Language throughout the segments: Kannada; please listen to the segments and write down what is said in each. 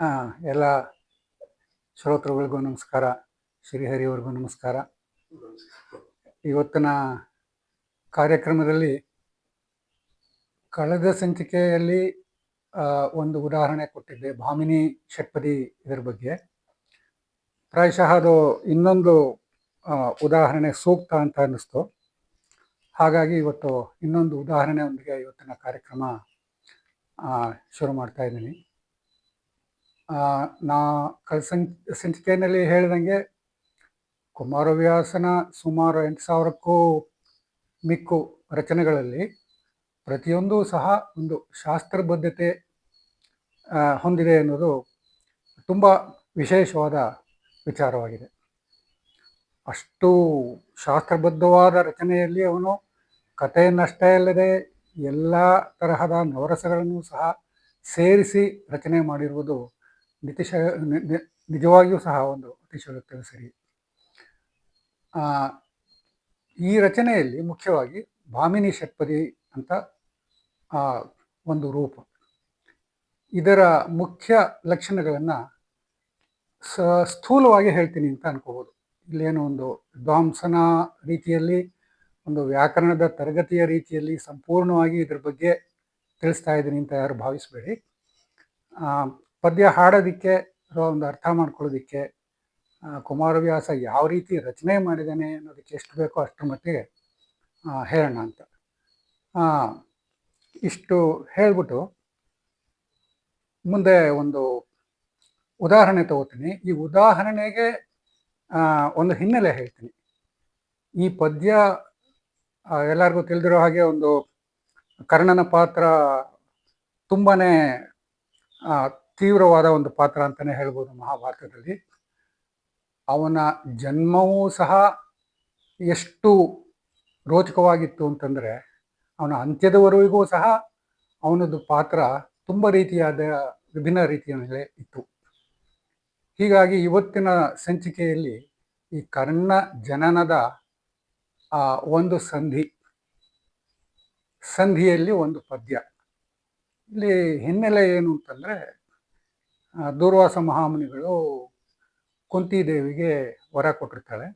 ಎಲ್ಲ ಶ್ರೋತೃಗಳಿಗೂ ನಮಸ್ಕಾರ ಶ್ರೀಹರಿಯವ್ರಿಗೂ ನಮಸ್ಕಾರ. ಇವತ್ತಿನ ಕಾರ್ಯಕ್ರಮದಲ್ಲಿ ಕಳೆದ ಸಂಚಿಕೆಯಲ್ಲಿ ಒಂದು ಉದಾಹರಣೆ ಕೊಟ್ಟಿದ್ದೆ, ಭಾಮಿನಿ ಷಟ್ಪದಿ ಇದರ ಬಗ್ಗೆ. ಪ್ರಾಯಶಃ ಅದು ಇನ್ನೊಂದು ಉದಾಹರಣೆ ಸೂಕ್ತ ಅಂತ ಅನ್ನಿಸ್ತು. ಹಾಗಾಗಿ ಇವತ್ತು ಇನ್ನೊಂದು ಉದಾಹರಣೆಯೊಂದಿಗೆ ಇವತ್ತಿನ ಕಾರ್ಯಕ್ರಮ ಶುರು ಮಾಡ್ತಾ ಇದ್ದೀನಿ. ನಾ ಕಳ್ಸಂ ಸಂಚಿಕೆಯಲ್ಲಿ ಹೇಳಿದಂಗೆ ಕುಮಾರವ್ಯಾಸನ ಸುಮಾರು ಎಂಟು ಸಾವಿರಕ್ಕೂ ಮಿಕ್ಕು ರಚನೆಗಳಲ್ಲಿ ಪ್ರತಿಯೊಂದು ಸಹ ಒಂದು ಶಾಸ್ತ್ರಬದ್ಧತೆ ಹೊಂದಿದೆ ಅನ್ನೋದು ತುಂಬ ವಿಶೇಷವಾದ ವಿಚಾರವಾಗಿದೆ. ಅಷ್ಟು ಶಾಸ್ತ್ರಬದ್ಧವಾದ ರಚನೆಯಲ್ಲಿ ಅವನು ಕಥೆಯನ್ನಷ್ಟೇ ಅಲ್ಲದೆ ಎಲ್ಲ ತರಹದ ನವರಸಗಳನ್ನು ಸಹ ಸೇರಿಸಿ ರಚನೆ ಮಾಡಿರುವುದು ನಿತಿಶ ನಿಜವಾಗಿಯೂ ಸಹ ಒಂದು ಅತಿಶಯೋಕ್ತಿಯ ಸರಿ. ಈ ರಚನೆಯಲ್ಲಿ ಮುಖ್ಯವಾಗಿ ಭಾಮಿನಿ ಷಟ್ಪದಿ ಅಂತ ಒಂದು ರೂಪ. ಇದರ ಮುಖ್ಯ ಲಕ್ಷಣಗಳನ್ನು ಸ, ಸ್ಥೂಲವಾಗಿ ಹೇಳ್ತೀನಿ ಅಂತ ಅನ್ಕೋಬೋದು. ಇಲ್ಲೇನು ಒಂದು ವಿದ್ವಾಂಸನ ರೀತಿಯಲ್ಲಿ, ಒಂದು ವ್ಯಾಕರಣದ ತರಗತಿಯ ರೀತಿಯಲ್ಲಿ ಸಂಪೂರ್ಣವಾಗಿ ಇದ್ರ ಬಗ್ಗೆ ತಿಳಿಸ್ತಾ ಇದ್ದೀನಿ ಅಂತ ಯಾರು ಭಾವಿಸಬೇಡಿ. ಪದ್ಯ ಹಾಡೋದಕ್ಕೆ ಒಂದು ಅರ್ಥ ಮಾಡ್ಕೊಳ್ಳೋದಿಕ್ಕೆ ಕುಮಾರವ್ಯಾಸ ಯಾವ ರೀತಿ ರಚನೆ ಮಾಡಿದ್ದಾನೆ ಅನ್ನೋದಕ್ಕೆ ಎಷ್ಟು ಬೇಕೋ ಅಷ್ಟರ ಮಟ್ಟಿಗೆ ಹೇಳೋಣ ಅಂತ. ಇಷ್ಟು ಹೇಳ್ಬಿಟ್ಟು ಮುಂದೆ ಒಂದು ಉದಾಹರಣೆ ತಗೋತೀನಿ. ಈ ಉದಾಹರಣೆಗೆ ಒಂದು ಹಿನ್ನೆಲೆ ಹೇಳ್ತೀನಿ. ಈ ಪದ್ಯ ಎಲ್ಲರಿಗೂ ತಿಳಿದಿರೋ ಹಾಗೆ ಒಂದು ಕರ್ಣನ ಪಾತ್ರ ತುಂಬಾನೇ ಆ, ತೀವ್ರವಾದ ಒಂದು ಪಾತ್ರ ಅಂತಲೇ ಹೇಳ್ಬೋದು ಮಹಾಭಾರತದಲ್ಲಿ. ಅವನ ಜನ್ಮವೂ ಸಹ ಎಷ್ಟು ರೋಚಕವಾಗಿತ್ತು ಅಂತಂದರೆ, ಅವನ ಅಂತ್ಯದವರೆಗೂ ಸಹ ಅವನದ್ದು ಪಾತ್ರ ತುಂಬ ರೀತಿಯಾದ ವಿಭಿನ್ನ ರೀತಿಯಲ್ಲಿ ಇತ್ತು. ಹೀಗಾಗಿ ಇವತ್ತಿನ ಸಂಚಿಕೆಯಲ್ಲಿ ಈ ಕರ್ಣ ಜನನದ ಒಂದು ಸಂಧಿ, ಸಂಧಿಯಲ್ಲಿ ಒಂದು ಪದ್ಯ. ಇಲ್ಲಿ ಹಿನ್ನೆಲೆ ಏನು ಅಂತಂದರೆ ದೂರ್ವಾಸ ಮಹಾಮುನಿಗಳು ಕುಂತಿದೇವಿಗೆ ವರ ಕೊಟ್ಟಿರ್ತಾಳೆ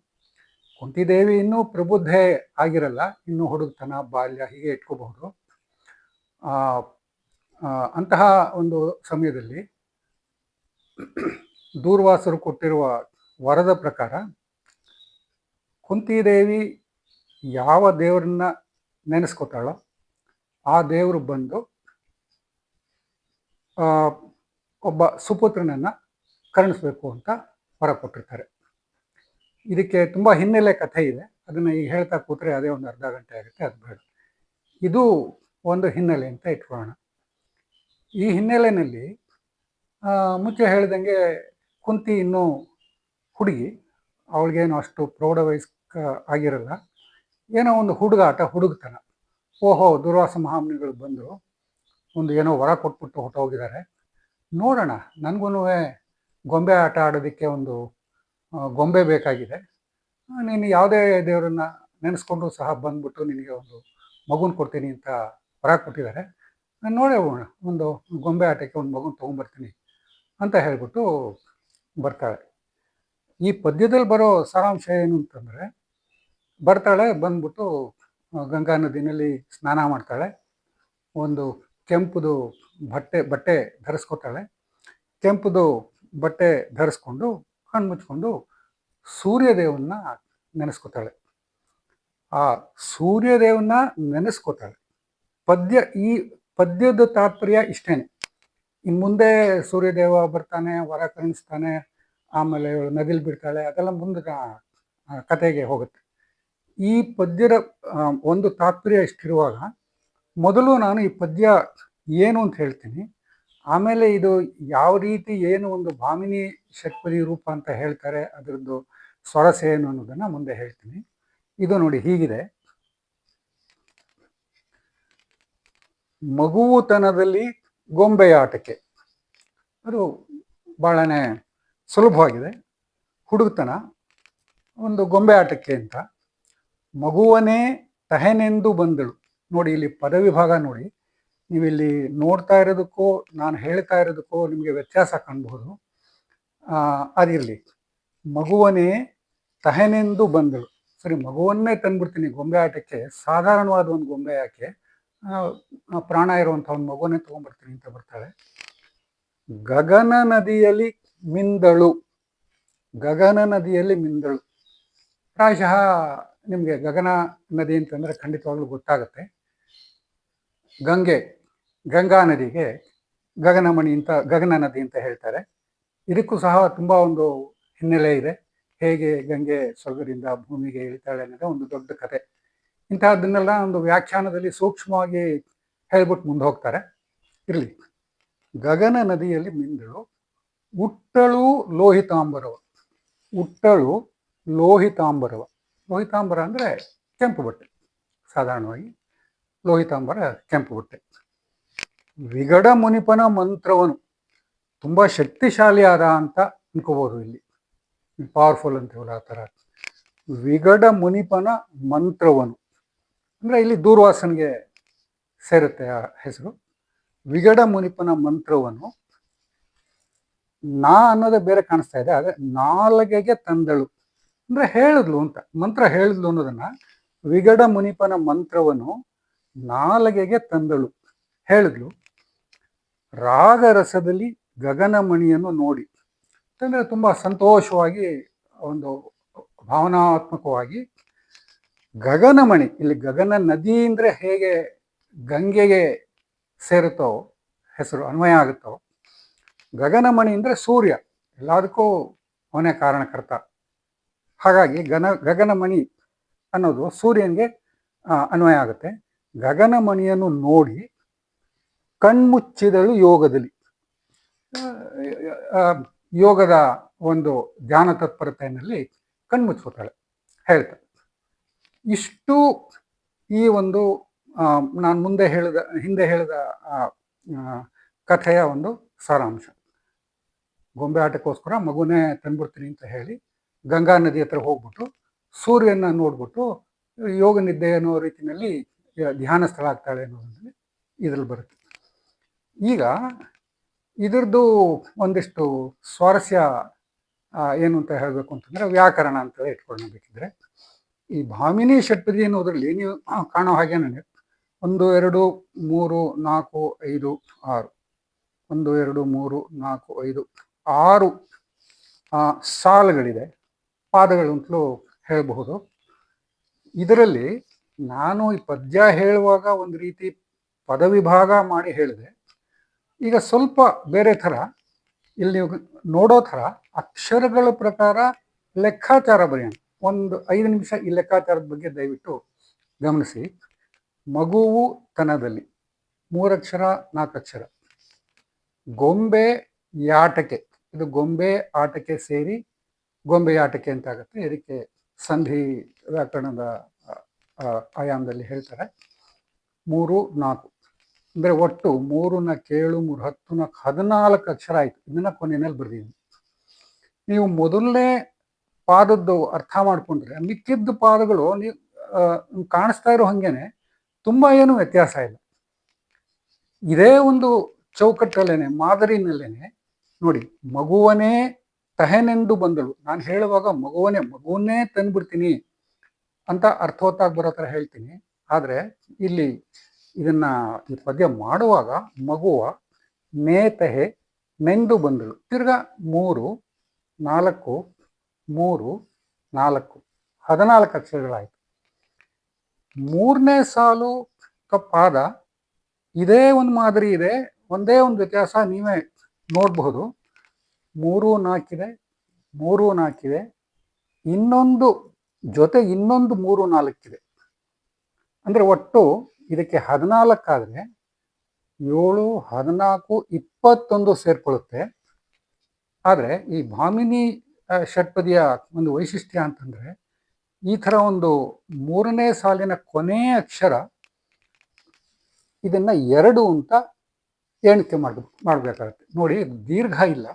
ಕುಂತಿದೇವಿ ಇನ್ನೂ ಪ್ರಬುದ್ಧೆ ಆಗಿರಲ್ಲ, ಇನ್ನೂ ಹುಡುಗತನ, ಬಾಲ್ಯ ಹೀಗೆ ಇಟ್ಕೋಬಹುದು. ಅಂತಹ ಒಂದು ಸಮಯದಲ್ಲಿ ದೂರ್ವಾಸರು ಕೊಟ್ಟಿರುವ ವರದ ಪ್ರಕಾರ ಕುಂತಿದೇವಿ ಯಾವ ದೇವರನ್ನ ನೆನೆಸ್ಕೋತಾಳೋ ಆ ದೇವರು ಬಂದು ಒಬ್ಬ ಸುಪುತ್ರನನ್ನು ಕರುಣಿಸಬೇಕು ಅಂತ ಹೊರ ಕೊಟ್ಟಿರ್ತಾರೆ. ಇದಕ್ಕೆ ತುಂಬ ಹಿನ್ನೆಲೆ ಕಥೆ ಇದೆ. ಅದನ್ನು ಈಗ ಹೇಳ್ತಾ ಕೂತ್ರೆ ಅದೇ ಒಂದು ಅರ್ಧ ಗಂಟೆ ಆಗುತ್ತೆ, ಅದು ಬೇಡ. ಇದು ಒಂದು ಹಿನ್ನೆಲೆ ಅಂತ ಇಟ್ಕೊಳ್ಳೋಣ. ಈ ಹಿನ್ನೆಲೆಯಲ್ಲಿ ಮುಂಚೆ ಹೇಳಿದಂಗೆ ಕುಂತಿ ಇನ್ನೂ ಹುಡುಗಿ, ಅವಳಿಗೇನು ಅಷ್ಟು ಪ್ರೌಢ ವಯಸ್ಕ ಆಗಿರಲ್ಲ, ಏನೋ ಒಂದು ಹುಡುಗಾಟ, ಹುಡುಗತನ. ಓಹೋ, ದುರ್ವಾಸ ಮಹಾಮುನಿಗಳು ಬಂದು ಒಂದು ಏನೋ ವರ ಕೊಟ್ಬಿಟ್ಟು ಹೊಟ್ಟೋಗಿದ್ದಾರೆ ನೋಡೋಣ. ನನಗೂ ಗೊಂಬೆ ಆಟ ಆಡೋದಕ್ಕೆ ಒಂದು ಗೊಂಬೆ ಬೇಕಾಗಿದೆ. ನೀನು ಯಾವುದೇ ದೇವರನ್ನ ನೆನೆಸ್ಕೊಂಡು ಸಹ ಬಂದ್ಬಿಟ್ಟು ನಿನಗೆ ಒಂದು ಮಗುನ ಕೊಡ್ತೀನಿ ಅಂತ ಹೊರ ಕೊಟ್ಟಿದ್ದಾರೆ ನಾನು ನೋಡೇ ಹೋಗೋಣ. ಒಂದು ಗೊಂಬೆ ಆಟಕ್ಕೆ ಒಂದು ಮಗುನ ತೊಗೊಂಬರ್ತೀನಿ ಅಂತ ಹೇಳ್ಬಿಟ್ಟು ಬರ್ತಾಳೆ. ಈ ಪದ್ಯದಲ್ಲಿ ಬರೋ ಸಾರಾಂಶ ಏನು ಅಂತಂದರೆ, ಬರ್ತಾಳೆ, ಬಂದ್ಬಿಟ್ಟು ಗಂಗಾ ನದಿನಲ್ಲಿ ಸ್ನಾನ ಮಾಡ್ತಾಳೆ. ಒಂದು ಕೆಂಪುದು ಬಟ್ಟೆ ಬಟ್ಟೆ ಧರಿಸ್ಕೊತಾಳೆ. ಕೆಂಪುದು ಬಟ್ಟೆ ಧರಿಸ್ಕೊಂಡು ಕಣ್ಣು ಮುಚ್ಕೊಂಡು ಸೂರ್ಯದೇವನ್ನ ನೆನೆಸ್ಕೊತಾಳೆ. ಆ ಸೂರ್ಯದೇವನ್ನ ನೆನೆಸ್ಕೊತಾಳೆ. ಪದ್ಯ, ಈ ಪದ್ಯದ ತಾತ್ಪರ್ಯ ಇಷ್ಟೇನೆ. ಇನ್ನು ಮುಂದೆ ಸೂರ್ಯದೇವ ಬರ್ತಾನೆ, ವರ ಕರುಣಿಸ್ತಾನೆ, ಆಮೇಲೆ ಇವಳು ನದಿಲಿ ಬಿಡ್ತಾಳೆ ಅದೆಲ್ಲ ಮುಂದೆ ಕತೆಗೆ ಹೋಗುತ್ತೆ. ಈ ಪದ್ಯದ ಒಂದು ತಾತ್ಪರ್ಯ ಇಷ್ಟಿರುವಾಗ ಮೊದಲು ನಾನು ಈ ಪದ್ಯ ಏನು ಅಂತ ಹೇಳ್ತೀನಿ. ಆಮೇಲೆ ಇದು ಯಾವ ರೀತಿ ಏನು ಒಂದು ಭಾಮಿನಿ ಷಟ್ಪದಿ ರೂಪ ಅಂತ ಹೇಳ್ತಾರೆ, ಅದರದ್ದು ಸ್ವರಸ ಏನು ಅನ್ನೋದನ್ನು ಮುಂದೆ ಹೇಳ್ತೀನಿ. ಇದು ನೋಡಿ ಹೀಗಿದೆ. ಮಗುವುತನದಲ್ಲಿ ಗೊಂಬೆಯ ಆಟಕ್ಕೆ ಅದು ಭಾಳನೇ ಸುಲಭವಾಗಿದೆ. ಹುಡುಗತನ, ಒಂದು ಗೊಂಬೆ ಆಟಕ್ಕೆ ಅಂತ. ಮಗುವನೇ ತಹೆನೆಂದು ಬಂದಳು. ನೋಡಿ, ಇಲ್ಲಿ ಪದವಿಭಾಗ ನೋಡಿ. ನೀವಿಲ್ಲಿ ನೋಡ್ತಾ ಇರೋದಕ್ಕೂ, ನಾನು ಹೇಳ್ತಾ ಇರೋದಕ್ಕೂ ನಿಮಗೆ ವ್ಯತ್ಯಾಸ ಕಾಣಬಹುದು ಅದಿರಲಿ. ಮಗುವನೇ ತಹನೆಂದು ಬಂದಳು. ಸರಿ, ಮಗುವನ್ನೇ ತಂದ್ಬಿಡ್ತೀನಿ ಗೊಂಬೆ ಆಟಕ್ಕೆ, ಸಾಧಾರಣವಾದ ಒಂದು ಗೊಂಬೆ ಯಾಕೆ? ಪ್ರಾಣ ಇರುವಂಥ ಒಂದು ಮಗುವನ್ನೇ ತಗೊಂಡ್ಬರ್ತೀನಿ ಅಂತ ಬರ್ತಾಳೆ ಗಗನ ನದಿಯಲ್ಲಿ ಮಿಂದಳು. ಗಗನ ನದಿಯಲ್ಲಿ ಮಿಂದಳು. ಪ್ರಾಯಶಃ ನಿಮಗೆ ಗಗನ ನದಿ ಅಂತಂದ್ರೆ ಖಂಡಿತವಾಗ್ಲೂ ಗೊತ್ತಾಗುತ್ತೆ. ಗಂಗೆ, ಗಂಗಾ ನದಿಗೆ ಗಗನಮಣಿ ಅಂತ, ಗಗನ ನದಿ ಅಂತ ಹೇಳ್ತಾರೆ. ಇದಕ್ಕೂ ಸಹ ತುಂಬ ಒಂದು ಹಿನ್ನೆಲೆ ಇದೆ. ಹೇಗೆ ಗಂಗೆ ಸ್ವರ್ಗದಿಂದ ಭೂಮಿಗೆ ಇಳಿತಾಳೆ ಅನ್ನೋದೇ ಒಂದು ದೊಡ್ಡ ಕತೆ. ಇಂತಹದ್ದನ್ನೆಲ್ಲ ಒಂದು ವ್ಯಾಖ್ಯಾನದಲ್ಲಿ ಸೂಕ್ಷ್ಮವಾಗಿ ಹೇಳ್ಬಿಟ್ಟು ಮುಂದೆ ಹೋಗ್ತಾರೆ. ಇರಲಿ. ಗಗನ ನದಿಯಲ್ಲಿ ಮಿಂದಳು ಉಟ್ಟಳು ಲೋಹಿತಾಂಬರವ. ಉಟ್ಟಳು ಲೋಹಿತಾಂಬರವ. ಲೋಹಿತಾಂಬರ ಅಂದರೆ ಕೆಂಪು ಬಟ್ಟೆ, ಸಾಧಾರಣವಾಗಿ. ಲೋಹಿತಾಂಬರ ಕೆಂಪು ಬಟ್ಟೆ. ವಿಗಡ ಮುನಿಪನ ಮಂತ್ರವನು ತುಂಬ ಶಕ್ತಿಶಾಲಿಯಾದ ಅಂತ ಅನ್ಕೋಬೋದು ಇಲ್ಲಿ. ಪವರ್ಫುಲ್ ಅಂತೀವಲ್ಲ ಆ ಥರ. ವಿಗಡ ಮುನಿಪನ ಮಂತ್ರವನು. ಅಂದರೆ ಇಲ್ಲಿ ದೂರ್ವಾಸನ್ಗೆ ಸೇರುತ್ತೆ ಆ ಹೆಸರು. ವಿಗಡ ಮುನಿಪನ ಮಂತ್ರವನು ನಾ ಅನ್ನೋದೇ ಬೇರೆ ಕಾಣಿಸ್ತಾ ಇದೆ, ಆದರೆ ನಾಲಗೆಗೆ ತಂದಳು. ಅಂದ್ರೆ ಹೇಳಿದ್ಲು ಅಂತ, ಮಂತ್ರ ಹೇಳಿದ್ಲು ಅನ್ನೋದನ್ನ ವಿಗಡ ಮುನಿಪನ ಮಂತ್ರವನ್ನು ನಾಲಗೆಗೆ ತಂದಳು. ಹೇಳಿದ್ಲು, ರಾಗರಸದಲ್ಲಿ ಗಗನಮಣಿಯನ್ನು ನೋಡಿ. ಅಂತಂದ್ರೆ ತುಂಬ ಸಂತೋಷವಾಗಿ ಒಂದು ಭಾವನಾತ್ಮಕವಾಗಿ ಗಗನಮಣಿ, ಇಲ್ಲಿ ಗಗನ ನದಿ ಹೇಗೆ ಗಂಗೆಗೆ ಸೇರುತ್ತೋ, ಹೆಸರು ಅನ್ವಯ ಆಗುತ್ತೋ, ಗಗನಮಣಿ ಅಂದರೆ ಸೂರ್ಯ, ಎಲ್ಲದಕ್ಕೂ ಅವನೇ ಕಾರಣಕರ್ತ. ಹಾಗಾಗಿ ಗನ ಗಗನಮಣಿ ಅನ್ನೋದು ಸೂರ್ಯನಿಗೆ ಅನ್ವಯ ಆಗುತ್ತೆ. ಗಗನಮಣಿಯನ್ನು ನೋಡಿ ಕಣ್ಮುಚ್ಚಿದಳು ಯೋಗದಲ್ಲಿ. ಯೋಗದ ಒಂದು ಧ್ಯಾನ ತತ್ಪರತೆಯಲ್ಲಿ ಕಣ್ಮುಚ್ಕೋತಾಳೆ ಹೇಳ್ತಾಳೆ. ಇಷ್ಟು ಈ ಒಂದು ನಾನು ಮುಂದೆ ಹೇಳಿದ, ಹಿಂದೆ ಹೇಳಿದ ಕಥೆಯ ಒಂದು ಸಾರಾಂಶ. ಗೊಂಬೆ ಆಟಕ್ಕೋಸ್ಕರ ಮಗುನೇ ತಂದ್ಬಿಡ್ತೀನಿ ಅಂತ ಹೇಳಿ ಗಂಗಾ ನದಿ ಹತ್ರ ಹೋಗ್ಬಿಟ್ಟು ಸೂರ್ಯನ ನೋಡ್ಬಿಟ್ಟು ಯೋಗ ನಿದ್ದೆ ಅನ್ನೋ ರೀತಿಯಲ್ಲಿ ಧ್ಯಾನ ಸ್ಥಳ ಆಗ್ತಾಳೆ ಅನ್ನೋದ್ರಲ್ಲಿ ಇದ್ರಲ್ಲಿ ಬರುತ್ತೆ. ಈಗ ಇದರದ್ದು ಒಂದಿಷ್ಟು ಸ್ವಾರಸ್ಯ ಏನು ಅಂತ ಹೇಳಬೇಕು ಅಂತಂದರೆ ವ್ಯಾಕರಣ ಅಂತ ಇಟ್ಕೊಳ್ಬೇಕಿದ್ರೆ, ಈ ಭಾಮಿನಿ ಷಟ್ಪದಿ ಅನ್ನೋದ್ರಲ್ಲಿ ನೀವು ಕಾಣೋ ಹಾಗೆ ನನಗೆ ಒಂದು, ಎರಡು, ಮೂರು, ನಾಲ್ಕು, ಐದು, ಆರು. ಒಂದು, ಎರಡು, ಮೂರು, ನಾಲ್ಕು, ಐದು, ಆರು ಸಾಲುಗಳಿದೆ. ಪಾದಗಳು ಅಂತಲೂ ಹೇಳಬಹುದು. ಇದರಲ್ಲಿ ನಾನು ಈ ಪದ್ಯ ಹೇಳುವಾಗ ಒಂದು ರೀತಿ ಪದವಿಭಾಗ ಮಾಡಿ ಹೇಳಿದೆ. ಈಗ ಸ್ವಲ್ಪ ಬೇರೆ ಥರ, ಇಲ್ಲಿ ನೀವು ನೋಡೋ ಥರ ಅಕ್ಷರಗಳ ಪ್ರಕಾರ ಲೆಕ್ಕಾಚಾರ ಬರೆಯೋಣ. ಒಂದು ಐದು ನಿಮಿಷ ಈ ಲೆಕ್ಕಾಚಾರದ ಬಗ್ಗೆ ದಯವಿಟ್ಟು ಗಮನಿಸಿ. ಮಗುವು ತನದಲ್ಲಿ, ಮೂರಕ್ಷರ, ನಾಲ್ಕಕ್ಷರ. ಗೊಂಬೆ, ಯಾಟಕೆ. ಇದು ಗೊಂಬೆ ಆಟಕ್ಕೆ ಸೇರಿ ಗೊಂಬೆ ಆಟಕ್ಕೆ ಅಂತ ಆಗುತ್ತೆ. ಇದಕ್ಕೆ ಸಂಧಿ ವ್ಯಾಕರಣದ ಆಯಾಮದಲ್ಲಿ ಹೇಳ್ತಾರೆ. ಮೂರು, ನಾಲ್ಕು. ಅಂದರೆ ಒಟ್ಟು ಮೂರು ನಾಲ್ಕು ಏಳು ಮೂರು, ಹತ್ತು, ನಾಲ್ಕು, ಹದಿನಾಲ್ಕು ಅಕ್ಷರ ಆಯಿತು. ಇದನ್ನ ಕೊನೆಯಲ್ಲಿ ಬರ್ದಿದ್ದೀನಿ. ನೀವು ಮೊದಲನೇ ಪಾದದ್ದು ಅರ್ಥ ಮಾಡ್ಕೊಂಡ್ರೆ, ಮಿಕ್ಕಿದ್ದ ಪಾದಗಳು ನೀವು ಕಾಣಿಸ್ತಾ ಇರೋ ಹಂಗೇನೆ, ತುಂಬ ಏನು ವ್ಯತ್ಯಾಸ ಇಲ್ಲ. ಇದೇ ಒಂದು ಚೌಕಟ್ಟಲ್ಲೇನೆ, ಮಾದರಿನಲ್ಲೇನೆ, ನೋಡಿ, ಮಗುವನೇ ತಹೆನೆಂದು ಬಂದಳು. ನಾನು ಹೇಳುವಾಗ ಮಗುವನೇ, ಮಗುವನ್ನೇ ತಂದ್ಬಿಡ್ತೀನಿ. ಅಂತ ಅರ್ಥವತ್ತಾಗಿ ಬರೋ ಥರ ಹೇಳ್ತೀನಿ. ಆದರೆ ಇಲ್ಲಿ ಇದನ್ನ ಈ ಪದ್ಯ ಮಾಡುವಾಗ ಮಗುವ ನೇತಹೆ ನೆಂದು ಬಂದಳು. ತಿರ್ಗಾ ಮೂರು, ನಾಲ್ಕು ಮೂರು, ನಾಲ್ಕು, ಹದಿನಾಲ್ಕು ಅಕ್ಷರಗಳಾಯಿತು. ಮೂರನೇ ಸಾಲು ತಪ್ಪಾದ ಪಾದ, ಇದೇ ಒಂದು ಮಾದರಿ ಇದೆ, ಒಂದೇ ಒಂದು ವ್ಯತ್ಯಾಸ ನೀವೇ ನೋಡಬಹುದು. ಮೂರು ನಾಲ್ಕಿದೆ ಮೂರು ನಾಲ್ಕಿದೆ, ಇನ್ನೊಂದು ಜೊತೆ ಇನ್ನೊಂದು ಮೂರು ನಾಲ್ಕಿದೆ. ಅಂದ್ರೆ ಒಟ್ಟು ಇದಕ್ಕೆ ಹದಿನಾಲ್ಕಾದರೆ ಏಳು, ಹದಿನಾಲ್ಕು, ಇಪ್ಪತ್ತೊಂದು ಸೇರ್ಕೊಳ್ಳುತ್ತೆ. ಆದರೆ ಈ ಭಾಮಿನಿ ಷಟ್ಪದಿಯ ಒಂದು ವೈಶಿಷ್ಟ್ಯ ಅಂತಂದ್ರೆ ಈ ಥರ ಒಂದು ಮೂರನೇ ಸಾಲಿನ ಕೊನೆಯ ಅಕ್ಷರ ಇದನ್ನ ಎರಡು ಅಂತ ಎಣಿಕೆ ಮಾಡ್ಬೇಕು ಮಾಡಬೇಕಾಗತ್ತೆ. ನೋಡಿ, ದೀರ್ಘ ಇಲ್ಲ.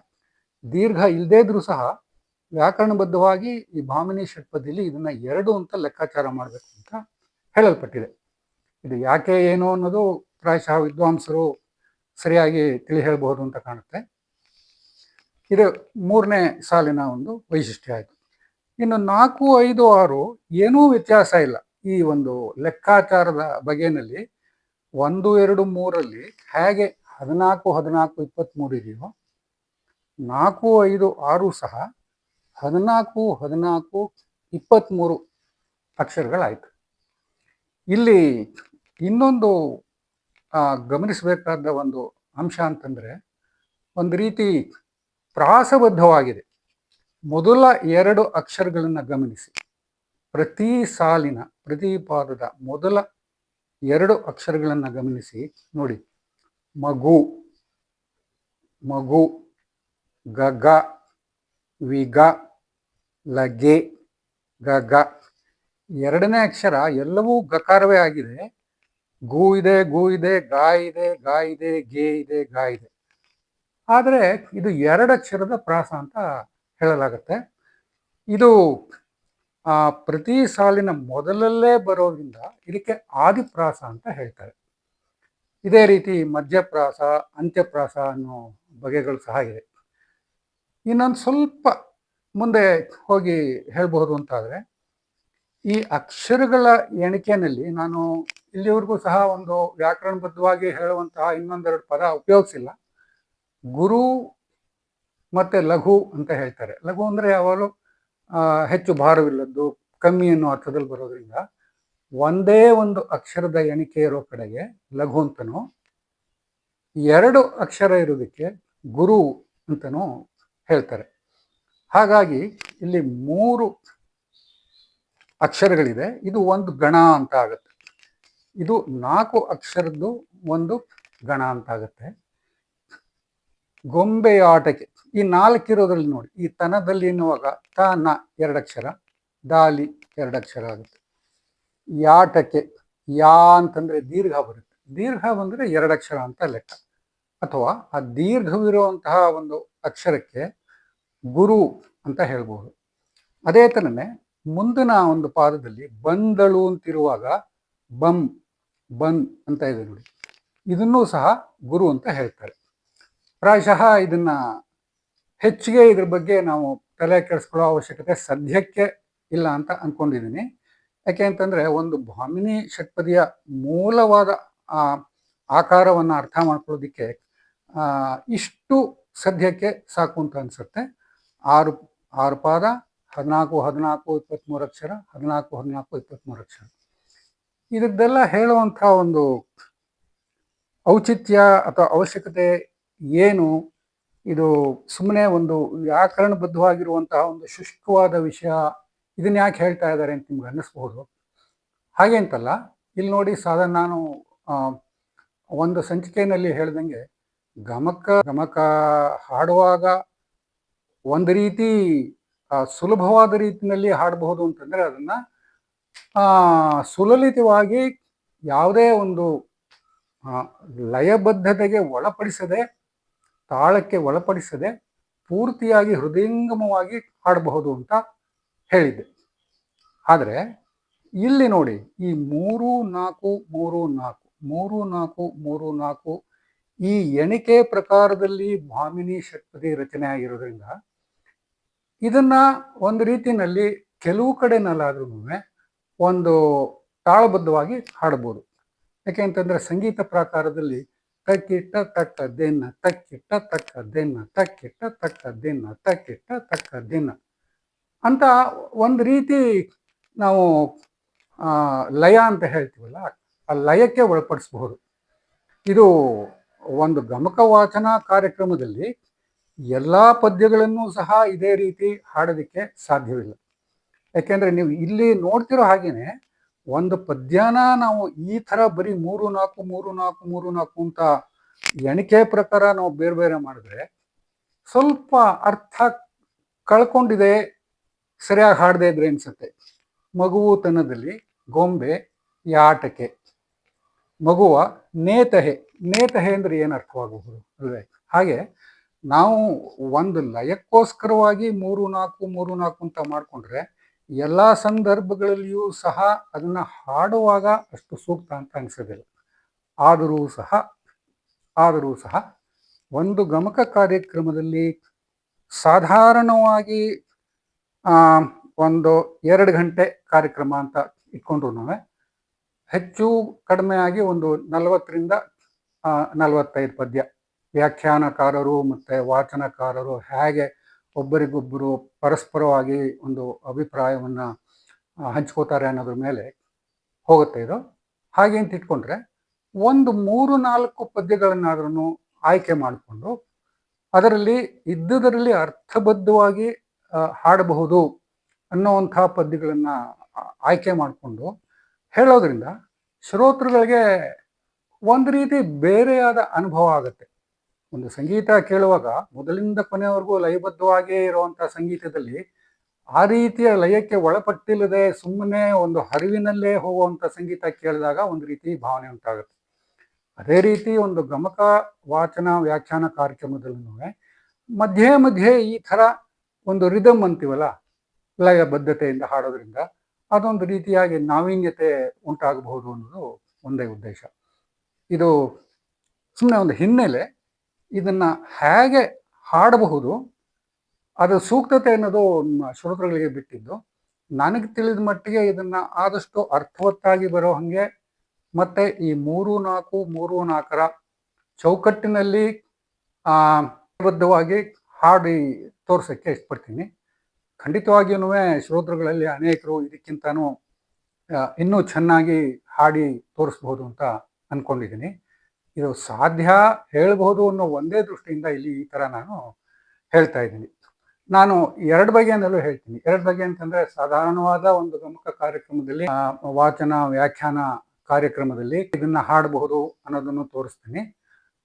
ದೀರ್ಘ ಇಲ್ಲದೇ ಇದ್ರೂ ಸಹ ವ್ಯಾಕರಣಬದ್ಧವಾಗಿ ಈ ಭಾಮಿನಿ ಷಟ್ಪದಿಯಲ್ಲಿ ಇದನ್ನ ಎರಡು ಅಂತ ಲೆಕ್ಕಾಚಾರ ಮಾಡಬೇಕು ಅಂತ ಹೇಳಲ್ಪಟ್ಟಿದೆ. ಇದು ಯಾಕೆ ಏನು ಅನ್ನೋದು ಪ್ರಾಯಶಃ ವಿದ್ವಾಂಸರು ಸರಿಯಾಗಿ ತಿಳಿ ಹೇಳಬಹುದು ಅಂತ ಕಾಣುತ್ತೆ. ಇದು ಮೂರನೇ ಸಾಲಿನ ಒಂದು ವೈಶಿಷ್ಟ್ಯ ಆಯಿತು. ಇನ್ನು ನಾಲ್ಕು, ಐದು, ಆರು ಏನೂ ವ್ಯತ್ಯಾಸ ಇಲ್ಲ. ಈ ಒಂದು ಲೆಕ್ಕಾಚಾರದ ಬಗೆಯಲ್ಲಿ ಒಂದು, ಎರಡು, ಮೂರಲ್ಲಿ ಹೇಗೆ ಹದಿನಾಲ್ಕು ಹದಿನಾಲ್ಕು, ಇಪ್ಪತ್ತ್ಮೂರು ಇದೆಯೋ ನಾಲ್ಕು, ಐದು, ಆರು ಸಹ ಹದಿನಾಲ್ಕು ಹದಿನಾಲ್ಕು ಇಪ್ಪತ್ತ್ಮೂರು ಅಕ್ಷರಗಳಾಯಿತು. ಇಲ್ಲಿ ಇನ್ನೊಂದು ಗಮನಿಸಬೇಕಾದ ಒಂದು ಅಂಶ ಅಂತಂದರೆ, ಒಂದು ರೀತಿ ಪ್ರಾಸಬದ್ಧವಾಗಿದೆ. ಮೊದಲ ಎರಡು ಅಕ್ಷರಗಳನ್ನು ಗಮನಿಸಿ. ಪ್ರತಿ ಸಾಲಿನ, ಪ್ರತಿ ಪಾದದ ಮೊದಲ ಎರಡು ಅಕ್ಷರಗಳನ್ನು ಗಮನಿಸಿ ನೋಡಿ. ಮಗು ಮಗು ಗಗ ವಿಗ ಲಗೆ ಗ ಎರಡನೇ ಅಕ್ಷರ ಎಲ್ಲವೂ ಗಕಾರವೇ ಆಗಿದೆ. ಗೂ ಇದೆ ಗೂ ಇದೆ, ಗಾ ಇದೆ ಗಾ ಇದೆ, ಗೆ ಇದೆ, ಗಾ ಇದೆ. ಆದರೆ ಇದು ಎರಡು ಅಕ್ಷರದ ಪ್ರಾಸ ಅಂತ ಹೇಳಲಾಗುತ್ತೆ. ಇದು, ಆ, ಪ್ರತಿ ಸಾಲಿನ ಮೊದಲಲ್ಲೇ ಬರೋದ್ರಿಂದ ಇದಕ್ಕೆ ಆದಿಪ್ರಾಸ ಅಂತ ಹೇಳ್ತಾರೆ. ಇದೇ ರೀತಿ ಮಧ್ಯಪ್ರಾಸ ಅಂತ್ಯಪ್ರಾಸ ಅನ್ನೋ ಬಗೆಗಳು ಸಹ ಇದೆ. ಇನ್ನೊಂದು ಸ್ವಲ್ಪ ಮುಂದೆ ಹೋಗಿ ಹೇಳಬಹುದು ಅಂತಾದರೆ, ಈ ಅಕ್ಷರಗಳ ಎಣಿಕೆಯಲ್ಲಿ ನಾನು ಇಲ್ಲಿವರೆಗೂ ಸಹ ಒಂದು ವ್ಯಾಕರಣಬದ್ಧವಾಗಿ ಹೇಳುವಂತಹ ಇನ್ನೊಂದೆರಡು ಪದ ಉಪಯೋಗಿಸಿಲ್ಲ. ಗುರು ಮತ್ತೆ ಲಘು ಅಂತ ಹೇಳ್ತಾರೆ. ಲಘು ಅಂದರೆ ಯಾವಾಗಲೂ ಹೆಚ್ಚು ಭಾರವಿಲ್ಲದ್ದು, ಕಮ್ಮಿ ಅನ್ನೋ ಅರ್ಥದಲ್ಲಿ ಬರೋದ್ರಿಂದ ಒಂದೇ ಒಂದು ಅಕ್ಷರದ ಎಣಿಕೆ ಇರೋ ಕಡೆಗೆ ಲಘು ಅಂತನೋ, ಎರಡು ಅಕ್ಷರ ಇರೋದಕ್ಕೆ ಗುರು ಅಂತನೂ ಹೇಳ್ತಾರೆ. ಹಾಗಾಗಿ ಇಲ್ಲಿ ಮೂರು ಅಕ್ಷರಗಳಿದೆ. ಇದು ಒಂದು ಗಣ ಅಂತ ಆಗುತ್ತೆ. ಇದು ನಾಲ್ಕು ಅಕ್ಷರದ್ದು ಒಂದು ಗಣ ಅಂತ ಆಗುತ್ತೆ. ಗೊಂಬೆಯ ಆಟಕ್ಕೆ ಈ ನಾಲ್ಕಿರೋದ್ರಲ್ಲಿ ನೋಡಿ, ಈ ತನದಲ್ಲಿ ಎನ್ನುವಾಗ ತ, ನ ಎರಡಕ್ಷರ, ದಾಲಿ ಎರಡಕ್ಷರ ಆಗುತ್ತೆ. ಯಾಟಕ್ಕೆ ಯಾ ಅಂತಂದ್ರೆ ದೀರ್ಘ ಬರುತ್ತೆ. ದೀರ್ಘ ಬಂದರೆ ಎರಡಕ್ಷರ ಅಂತ ಲೆಕ್ಕ. ಅಥವಾ ಆ ದೀರ್ಘವಿರುವಂತಹ ಒಂದು ಅಕ್ಷರಕ್ಕೆ ಗುರು ಅಂತ ಹೇಳ್ಬೋದು. ಅದೇ ಥರನೇ ಮುಂದಿನ ಒಂದು ಪಾದದಲ್ಲಿ ಬಂದಳು ಅಂತಿರುವಾಗ ಬಂ, ಬನ್ ಅಂತ ಇದೆ ನೋಡಿ. ಇದನ್ನೂ ಸಹ ಗುರು ಅಂತ ಹೇಳ್ತಾರೆ. ಪ್ರಾಯಶಃ ಇದನ್ನ ಹೆಚ್ಚಿಗೆ ಇದ್ರ ಬಗ್ಗೆ ನಾವು ತಲೆ ಕೆಡಿಸ್ಕೊಳ್ಳೋ ಅವಶ್ಯಕತೆ ಸದ್ಯಕ್ಕೆ ಇಲ್ಲ ಅಂತ ಅನ್ಕೊಂಡಿದ್ದೀನಿ ಯಾಕೆ ಅಂತಂದ್ರೆ ಒಂದು ಭಾಮಿನಿ ಷಟ್ಪದಿಯ ಮೂಲವಾದ ಆ ಆಕಾರವನ್ನು ಅರ್ಥ ಮಾಡ್ಕೊಳ್ಳೋದಿಕ್ಕೆ ಇಷ್ಟು ಸದ್ಯಕ್ಕೆ ಸಾಕು ಅಂತ ಅನ್ಸುತ್ತೆ. ಆರು ಆರು ಪಾದ, ಹದಿನಾಲ್ಕು ಹದಿನಾಲ್ಕು ಇಪ್ಪತ್ತ್ಮೂರು ಅಕ್ಷರ, ಹದಿನಾಲ್ಕು ಹದಿನಾಲ್ಕು ಇಪ್ಪತ್ತ್ಮೂರು ಅಕ್ಷರ. ಇದರದ್ದೆಲ್ಲ ಹೇಳುವಂಥ ಒಂದು ಔಚಿತ್ಯ ಅಥವಾ ಅವಶ್ಯಕತೆ ಏನು? ಇದು ಸುಮ್ಮನೆ ಒಂದು ವ್ಯಾಕರಣಬದ್ಧವಾಗಿರುವಂತಹ ಒಂದು ಶುಷ್ಕವಾದ ವಿಷಯ ಇದನ್ನ ಯಾಕೆ ಹೇಳ್ತಾ ಇದ್ದಾರೆ ಅಂತ ನಿಮ್ಗೆ ಅನ್ನಿಸ್ಬಹುದು ಹಾಗೆ ಅಂತಲ್ಲ, ಇಲ್ಲಿ ನೋಡಿ ಸಾಧಾರಣ ನಾನು ಒಂದು ಸಂಚಿಕೆಯಲ್ಲಿ ಹೇಳ್ದಂಗೆ, ಗಮಕ ಗಮಕ ಹಾಡುವಾಗ ಒಂದು ರೀತಿ ಸುಲಭವಾದ ರೀತಿಯಲ್ಲಿ ಹಾಡಬಹುದು ಅಂತಂದರೆ ಅದನ್ನ ಸುಲಲಿತವಾಗಿ ಯಾವುದೇ ಒಂದು ಲಯಬದ್ಧತೆಗೆ ಒಳಪಡಿಸದೆ, ತಾಳಕ್ಕೆ ಒಳಪಡಿಸದೆ ಪೂರ್ತಿಯಾಗಿ ಹೃದಯಂಗಮವಾಗಿ ಹಾಡಬಹುದು ಅಂತ ಹೇಳಿದ್ದೆ. ಆದರೆ, ಇಲ್ಲಿ ನೋಡಿ, ಈ ಮೂರು ನಾಲ್ಕು ಮೂರು ನಾಲ್ಕು ಮೂರು ನಾಲ್ಕು ಮೂರು ನಾಲ್ಕು ಈ ಎಣಿಕೆ ಪ್ರಕಾರದಲ್ಲಿ ಭಾಮಿನಿ ಷಟ್ಪದಿ ರಚನೆ ಆಗಿರೋದ್ರಿಂದ ಇದನ್ನ ಒಂದು ರೀತಿಯಲ್ಲಿ ಕೆಲವು ಕಡೆನಲ್ಲಾದ್ರೂ ಒಂದು ತಾಳಬದ್ಧವಾಗಿ ಹಾಡಬಹುದು ಯಾಕೆ ಅಂತಂದ್ರೆ ಸಂಗೀತ ಪ್ರಕಾರದಲ್ಲಿ ತಕ್ಕಿಟ್ಟ ತಕ್ಕ ದಿನ, ತಕ್ಕಿಟ್ಟ ತಕ್ಕದ್ದೇನ ತಕ್ಕಿಟ್ಟ ತಕ್ಕ ದಿನ, ತಕ್ಕಿಟ್ಟ ತಕ್ಕದ್ದೇನ ಅಂತ ಒಂದು ರೀತಿ ನಾವು ಲಯ ಅಂತ ಹೇಳ್ತೀವಲ್ಲ, ಆ ಲಯಕ್ಕೆ ಒಳಪಡಿಸಬಹುದು. ಇದು ಒಂದು ಗಮಕ ವಾಚನ ಕಾರ್ಯಕ್ರಮದಲ್ಲಿ ಎಲ್ಲ ಪದ್ಯಗಳನ್ನು ಸಹ ಇದೇ ರೀತಿ ಹಾಡೋದಕ್ಕೆ ಸಾಧ್ಯವಿಲ್ಲ. ಯಾಕೆಂದ್ರೆ ನೀವು ಇಲ್ಲಿ ನೋಡ್ತಿರೋ ಹಾಗೇನೆ ಒಂದು ಪದ್ಯನ ನಾವು ಈ ತರ ಬರೀ ಮೂರು ನಾಲ್ಕು ಮೂರು ನಾಲ್ಕು ಮೂರು ನಾಲ್ಕು ಅಂತ ಎಣಿಕೆ ಪ್ರಕಾರ ನಾವು ಬೇರೆ ಬೇರೆ ಮಾಡಿದ್ರೆ ಸ್ವಲ್ಪ ಅರ್ಥ ಕಳ್ಕೊಂಡಿದೆ, ಸರಿಯಾಗಿ ಹಾಡದೇ ಇದ್ರೆ ಅನ್ಸುತ್ತೆ. ಮಗುವುತನದಲ್ಲಿ ಗೊಂಬೆ ಯಾಟಕೆ ಮಗುವ ನೇತಹೆ ನೇತಹೆ ಅಂದ್ರೆ ಏನು ಅರ್ಥವಾಗಬಹುದು ಅಲ್ವೇ? ಹಾಗೆ ನಾವು ಒಂದು ಲಯಕ್ಕೋಸ್ಕರವಾಗಿ ಮೂರು ನಾಲ್ಕು ಮೂರು ನಾಲ್ಕು ಅಂತ ಮಾಡಿಕೊಂಡ್ರೆ ಎಲ್ಲ ಸಂದರ್ಭಗಳಲ್ಲಿಯೂ ಸಹ ಅದನ್ನು ಹಾಡುವಾಗ ಅಷ್ಟು ಸೂಕ್ತ ಅಂತ ಅನಿಸೋದಿಲ್ಲ. ಆದರೂ ಸಹ ಆದರೂ ಸಹ ಒಂದು ಗಮಕ ಕಾರ್ಯಕ್ರಮದಲ್ಲಿ ಸಾಧಾರಣವಾಗಿ ಒಂದು ಎರಡು ಗಂಟೆ ಕಾರ್ಯಕ್ರಮ ಅಂತ ಇಟ್ಕೊಂಡ್ರು ಹೆಚ್ಚು ಕಡಿಮೆ ಆಗಿ ಒಂದು ನಲವತ್ತರಿಂದ ನಲವತ್ತೈದು ಪದ್ಯ. ವ್ಯಾಖ್ಯಾನಕಾರರು ಮತ್ತು ವಾಚನಕಾರರು ಹೇಗೆ ಒಬ್ಬರಿಗೊಬ್ಬರು ಪರಸ್ಪರವಾಗಿ ಒಂದು ಅಭಿಪ್ರಾಯವನ್ನು ಹಂಚ್ಕೋತಾರೆ ಅನ್ನೋದ್ರ ಮೇಲೆ ಹೋಗುತ್ತೆ ಇದು. ಹಾಗೆ ಅಂತ ಇಟ್ಕೊಂಡ್ರೆ ಒಂದು ಮೂರು ನಾಲ್ಕು ಪದ್ಯಗಳನ್ನಾದ್ರೂ ಆಯ್ಕೆ ಮಾಡಿಕೊಂಡು ಅದರಲ್ಲಿ ಇದ್ದುದರಲ್ಲಿ ಅರ್ಥಬದ್ಧವಾಗಿ ಹಾಡಬಹುದು ಅನ್ನೋವಂಥ ಪದ್ಯಗಳನ್ನು ಆಯ್ಕೆ ಮಾಡಿಕೊಂಡು ಹೇಳೋದ್ರಿಂದ ಶ್ರೋತೃಗಳಿಗೆ ಒಂದು ರೀತಿ ಬೇರೆಯಾದ ಅನುಭವ ಆಗುತ್ತೆ. ಒಂದು ಸಂಗೀತ ಕೇಳುವಾಗ ಮೊದಲಿಂದ ಕೊನೆಯವರೆಗೂ ಲಯಬದ್ಧವಾಗಿಯೇ ಇರುವಂತಹ ಸಂಗೀತದಲ್ಲಿ ಆ ರೀತಿಯ ಲಯಕ್ಕೆ ಒಳಪಟ್ಟಿಲ್ಲದೆ ಸುಮ್ಮನೆ ಒಂದು ಹರಿವಿನಲ್ಲೇ ಹೋಗುವಂತ ಸಂಗೀತ ಕೇಳಿದಾಗ ಒಂದು ರೀತಿ ಭಾವನೆ ಉಂಟಾಗುತ್ತೆ. ಅದೇ ರೀತಿ ಒಂದು ಗಮಕ ವಾಚನ ವ್ಯಾಖ್ಯಾನ ಕಾರ್ಯಕ್ರಮದಲ್ಲೂ ಮಧ್ಯೆ ಮಧ್ಯೆ ಈ ಥರ ಒಂದು ರಿದಮ್ ಅಂತೀವಲ್ಲ, ಲಯಬದ್ಧತೆಯಿಂದ ಹಾಡೋದ್ರಿಂದ ಅದೊಂದು ರೀತಿಯಾಗಿ ನಾವೀನ್ಯತೆ ಉಂಟಾಗಬಹುದು ಅನ್ನೋದು ಒಂದೇ ಉದ್ದೇಶ. ಇದು ಸುಮ್ಮನೆ ಒಂದು ಹಿನ್ನೆಲೆ ಇದನ್ನ ಹೇಗೆ ಹಾಡಬಹುದು, ಅದು ಸೂಕ್ತತೆ ಅನ್ನೋದು ಶ್ರೋತೃಗಳಿಗೆ ಬಿಟ್ಟಿದ್ದು. ನನಗೆ ತಿಳಿದ ಮಟ್ಟಿಗೆ ಇದನ್ನ ಆದಷ್ಟು ಅರ್ಥವತ್ತಾಗಿ ಬರೋ ಹಾಗೆ ಮತ್ತೆ ಈ ಮೂರು ನಾಲ್ಕು, ಮೂರು ನಾಲ್ಕರ ಚೌಕಟ್ಟಿನಲ್ಲಿ ಬದ್ಧವಾಗಿ ಹಾಡಿ ತೋರ್ಸಕ್ಕೆ ಇಷ್ಟಪಡ್ತೀನಿ. ಖಂಡಿತವಾಗಿಯೂ ಶ್ರೋತೃಗಳಲ್ಲಿ ಅನೇಕರು ಇದಕ್ಕಿಂತನೂ ಇನ್ನೂ ಚೆನ್ನಾಗಿ ಹಾಡಿ ತೋರಿಸ್ಬೋದು ಅಂತ ಅನ್ಕೊಂಡಿದ್ದೀನಿ. ಇದು ಸಾಧ್ಯ ಹೇಳಬಹುದು ಅನ್ನೋ ಒಂದೇ ದೃಷ್ಟಿಯಿಂದ ಇಲ್ಲಿ ಈ ಥರ ನಾನು ಹೇಳ್ತಾ ಇದ್ದೀನಿ. ನಾನು ಎರಡು ಬಗೆಯಲ್ಲೂ ಹೇಳ್ತೀನಿ. ಎರಡು ಬಗೆ ಅಂತಂದ್ರೆ ಸಾಧಾರಣವಾದ ಒಂದು ಗಮಕ ಕಾರ್ಯಕ್ರಮದಲ್ಲಿ ವಾಚನ ವ್ಯಾಖ್ಯಾನ ಕಾರ್ಯಕ್ರಮದಲ್ಲಿ ಇದನ್ನ ಹಾಡಬಹುದು ಅನ್ನೋದನ್ನು ತೋರಿಸ್ತೀನಿ.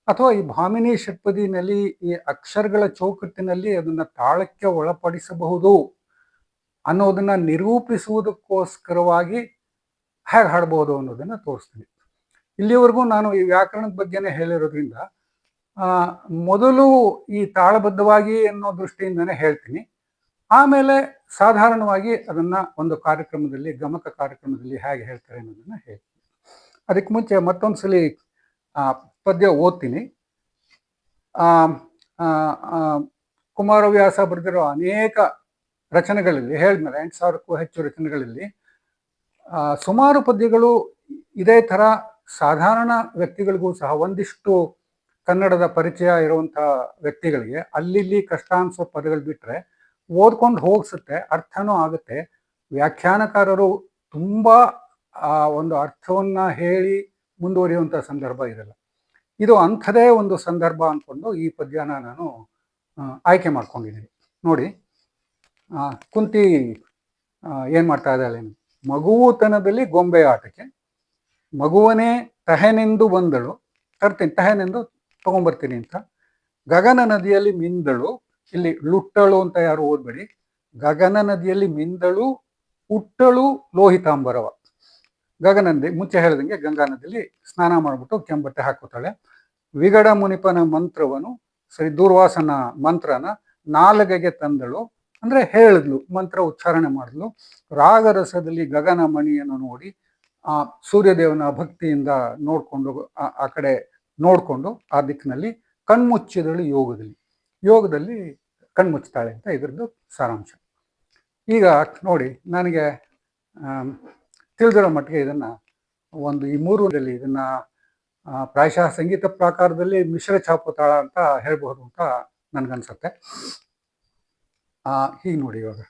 ಅಥವಾ ಈ ಭಾಮಿನಿ ಷಟ್ಪದಿನಲ್ಲಿ ಈ ಅಕ್ಷರಗಳ ಚೌಕಟ್ಟಿನಲ್ಲಿ ಅದನ್ನ ತಾಳಕ್ಕೆ ಒಳಪಡಿಸಬಹುದು ಅನ್ನೋದನ್ನ ನಿರೂಪಿಸುವುದಕ್ಕೋಸ್ಕರವಾಗಿ ಹೇಗೆ ಹಾಡಬಹುದು ಅನ್ನೋದನ್ನ ತೋರಿಸ್ತೀನಿ. ಇಲ್ಲಿವರೆಗೂ ನಾನು ಈ ವ್ಯಾಕರಣದ ಬಗ್ಗೆನೇ ಹೇಳಿರೋದ್ರಿಂದ ಮೊದಲು ಈ ತಾಳಬದ್ಧವಾಗಿ ಅನ್ನೋ ದೃಷ್ಟಿಯಿಂದನೇ ಹೇಳ್ತೀನಿ. ಆಮೇಲೆ ಸಾಧಾರಣವಾಗಿ ಅದನ್ನ ಒಂದು ಕಾರ್ಯಕ್ರಮದಲ್ಲಿ, ಗಮಕ ಕಾರ್ಯಕ್ರಮದಲ್ಲಿ ಹೇಗೆ ಹೇಳ್ತಾರೆ ಅನ್ನೋದನ್ನ ಹೇಳ್ತೀನಿ. ಅದಕ್ಕೆ ಮುಂಚೆ ಮತ್ತೊಂದ್ಸಲಿ ಪದ್ಯ ಓದ್ತೀನಿ. ಕುಮಾರವ್ಯಾಸ ಬರೆದಿರೋ ಅನೇಕ ರಚನೆಗಳಲ್ಲಿ ಹೇಳಿದ್ಮೇಲೆ ಎಂಟು ಸಾವಿರಕ್ಕೂ ಹೆಚ್ಚು ರಚನೆಗಳಲ್ಲಿ ಸುಮಾರು ಪದ್ಯಗಳು ಇದೇ ಥರ ಸಾಧಾರಣ ವ್ಯಕ್ತಿಗಳಿಗೂ ಸಹ ಒಂದಿಷ್ಟು ಕನ್ನಡದ ಪರಿಚಯ ಇರುವಂತಹ ವ್ಯಕ್ತಿಗಳಿಗೆ ಅಲ್ಲಿ ಕಷ್ಟ ಅನ್ಸೋ ಪದಗಳು ಬಿಟ್ರೆ ಓದ್ಕೊಂಡು ಹೋಗ್ಸುತ್ತೆ, ಅರ್ಥನೂ ಆಗುತ್ತೆ. ವ್ಯಾಖ್ಯಾನಕಾರರು ತುಂಬಾ, ಆ, ಒಂದು ಅರ್ಥವನ್ನ ಹೇಳಿ ಮುಂದುವರಿಯುವಂಥ ಸಂದರ್ಭ ಇರಲ್ಲ. ಇದು ಅಂಥದೇ ಒಂದು ಸಂದರ್ಭ ಅಂದ್ಕೊಂಡು ಈ ಪದ್ಯನ ನಾನು ಆಯ್ಕೆ ಮಾಡ್ಕೊಂಡಿದ್ದೀನಿ. ನೋಡಿ ಕುಂತಿ ಏನ್ ಮಾಡ್ತಾ ಇದ್ದಾಳೆ? ಮಗುವುತನದಲ್ಲಿ ಗೊಂಬೆ ಆಟಕ್ಕೆ ಮಗುವನೇ ತಹೆನೆಂದು ಬಂದಳು. ತರ್ತೀನಿ ತಹೆನೆಂದು ತಗೊಂಬರ್ತೀನಿ ಅಂತ. ಗಗನ ನದಿಯಲ್ಲಿ ಮಿಂದಳು. ಇಲ್ಲಿ ಲುಟ್ಟಳು ಅಂತ ಯಾರು ಓದ್ಬೇಡಿ. ಗಗನ ನದಿಯಲ್ಲಿ ಮಿಂದಳು ಉಟ್ಟಳು ಲೋಹಿತಾಂಬರವ. ಗಗನ ನದಿ, ಮುಂಚೆ ಹೇಳ್ದಂಗೆ ಗಂಗಾ ನದಿಯಲ್ಲಿ ಸ್ನಾನ ಮಾಡ್ಬಿಟ್ಟು ಕೆಂಬಟ್ಟೆ ಹಾಕೋತಾಳೆ. ವಿಗಡ ಮುನಿಪನ ಮಂತ್ರವನು, ಸರಿ, ದುರ್ವಾಸನ ಮಂತ್ರನ ನಾಲಗೆಗೆ ತಂದಳು. ಅಂದ್ರೆ ಹೇಳಿದ್ಲು, ಮಂತ್ರ ಉಚ್ಚಾರಣೆ ಮಾಡಿದ್ಲು. ರಾಗರಸದಲ್ಲಿ ಗಗನ ಮಣಿಯನ್ನು ನೋಡಿ ಆ ಸೂರ್ಯದೇವನ ಭಕ್ತಿಯಿಂದ ನೋಡಿಕೊಂಡು, ಆ- ಕಡೆ ನೋಡಿಕೊಂಡು ಆ ದಿಕ್ಕಿನಲ್ಲಿ ಕಣ್ಮುಚ್ಚಿದಳು ಯೋಗದಲ್ಲಿ. ಯೋಗದಲ್ಲಿ ಕಣ್ಮುಚ್ಚುತ್ತಾಳೆ ಅಂತ ಇದರದ್ದು ಸಾರಾಂಶ. ಈಗ ನೋಡಿ, ನನಗೆ ತಿಳಿದಿರೋ ಮಟ್ಟಿಗೆ ಇದನ್ನು ಒಂದು ಈ ಮೂರುದಲ್ಲಿ ಇದನ್ನು ಪ್ರಾಯಶಃ ಸಂಗೀತ ಪ್ರಾಕಾರದಲ್ಲಿ ಮಿಶ್ರ ಛಾಪುತಾಳ ಅಂತ ಹೇಳ್ಬಹುದು ಅಂತ ನನಗನ್ಸುತ್ತೆ. ಹೀಗೆ ನೋಡಿ ಇವಾಗ.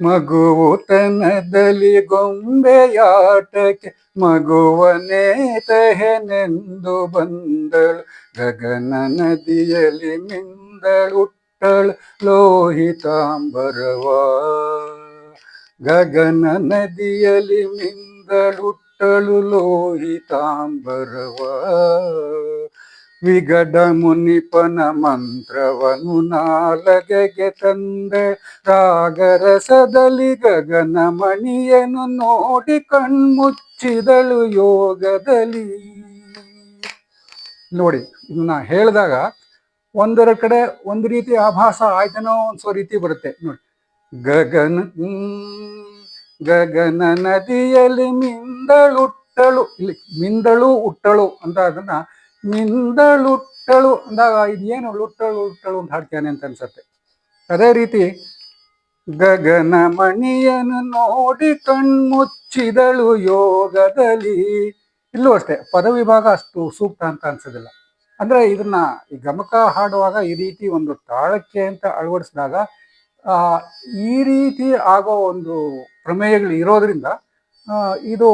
ಮಗುವು ತನದಲ್ಲಿ ಗೊಂಬೆಯಾಟಕ್ಕೆ ಮಗುವನೇ ತಹೆನೆಂದು ಬಂದಳು ಗಗನ ನದಿಯಲ್ಲಿ ಮಿಂದಳುಟ್ಟಳು ಲೋಹಿತಾಂಬರವ ಗಗನ ನದಿಯಲ್ಲಿ ಮಿಂದಳುಟ್ಟಳು ಲೋಹಿತಾಂಬರವ ವಿಗಡ ಮುನಿಪನ ಮಂತ್ರವನು ನಾಲಗೆಗೆ ತಂದೆ ರಾಗರಸದಲ್ಲಿ ಗಗನ ಮಣಿಯನ್ನು ನೋಡಿ ಕಣ್ಮುಚ್ಚಿದಳು ಯೋಗದಲ್ಲಿ. ನೋಡಿ ನಾ ಹೇಳಿದಾಗ ಒಂದರ ಕಡೆ ಒಂದು ರೀತಿ ಆಭಾಸ ಆಯ್ತನೋ ಒಂದು ರೀತಿ ಬರುತ್ತೆ. ನೋಡಿ ಗಗನ ಗಗನ ನದಿಯಲ್ಲಿ ಮಿಂದಳುಟ್ಟಳು ಇಲ್ಲಿ ಮಿಂದಳು ಉಟ್ಟಳು ಅಂತ ಅದನ್ನ ಮಿಂದಳುಟ್ಟಳು ಅಂದಾಗ ಇದೇನು ಉಟ್ಟಳು ಉಟ್ಟಳು ಅಂತ ಹಾಡ್ತಾನೆ ಅಂತ ಅನ್ಸತ್ತೆ. ಅದೇ ರೀತಿ ಗಗನ ಮಣಿಯನ್ನು ನೋಡಿ ಕಣ್ಮುಚ್ಚಿದಳು ಯೋಗದಲ್ಲಿ. ಇಲ್ಲೂ ಅಷ್ಟೇ, ಪದವಿಭಾಗ ಅಷ್ಟು ಸೂಕ್ತ ಅಂತ ಅನ್ಸೋದಿಲ್ಲ. ಅಂದ್ರೆ ಇದನ್ನ ಈ ಗಮಕ ಹಾಡುವಾಗ ಈ ರೀತಿ ಒಂದು ತಾಳಕ್ಕೆ ಅಂತ ಅಳವಡಿಸಿದಾಗ ಈ ರೀತಿ ಆಗೋ ಒಂದು ಪ್ರಮೇಯಗಳು ಇರೋದ್ರಿಂದ ಇದು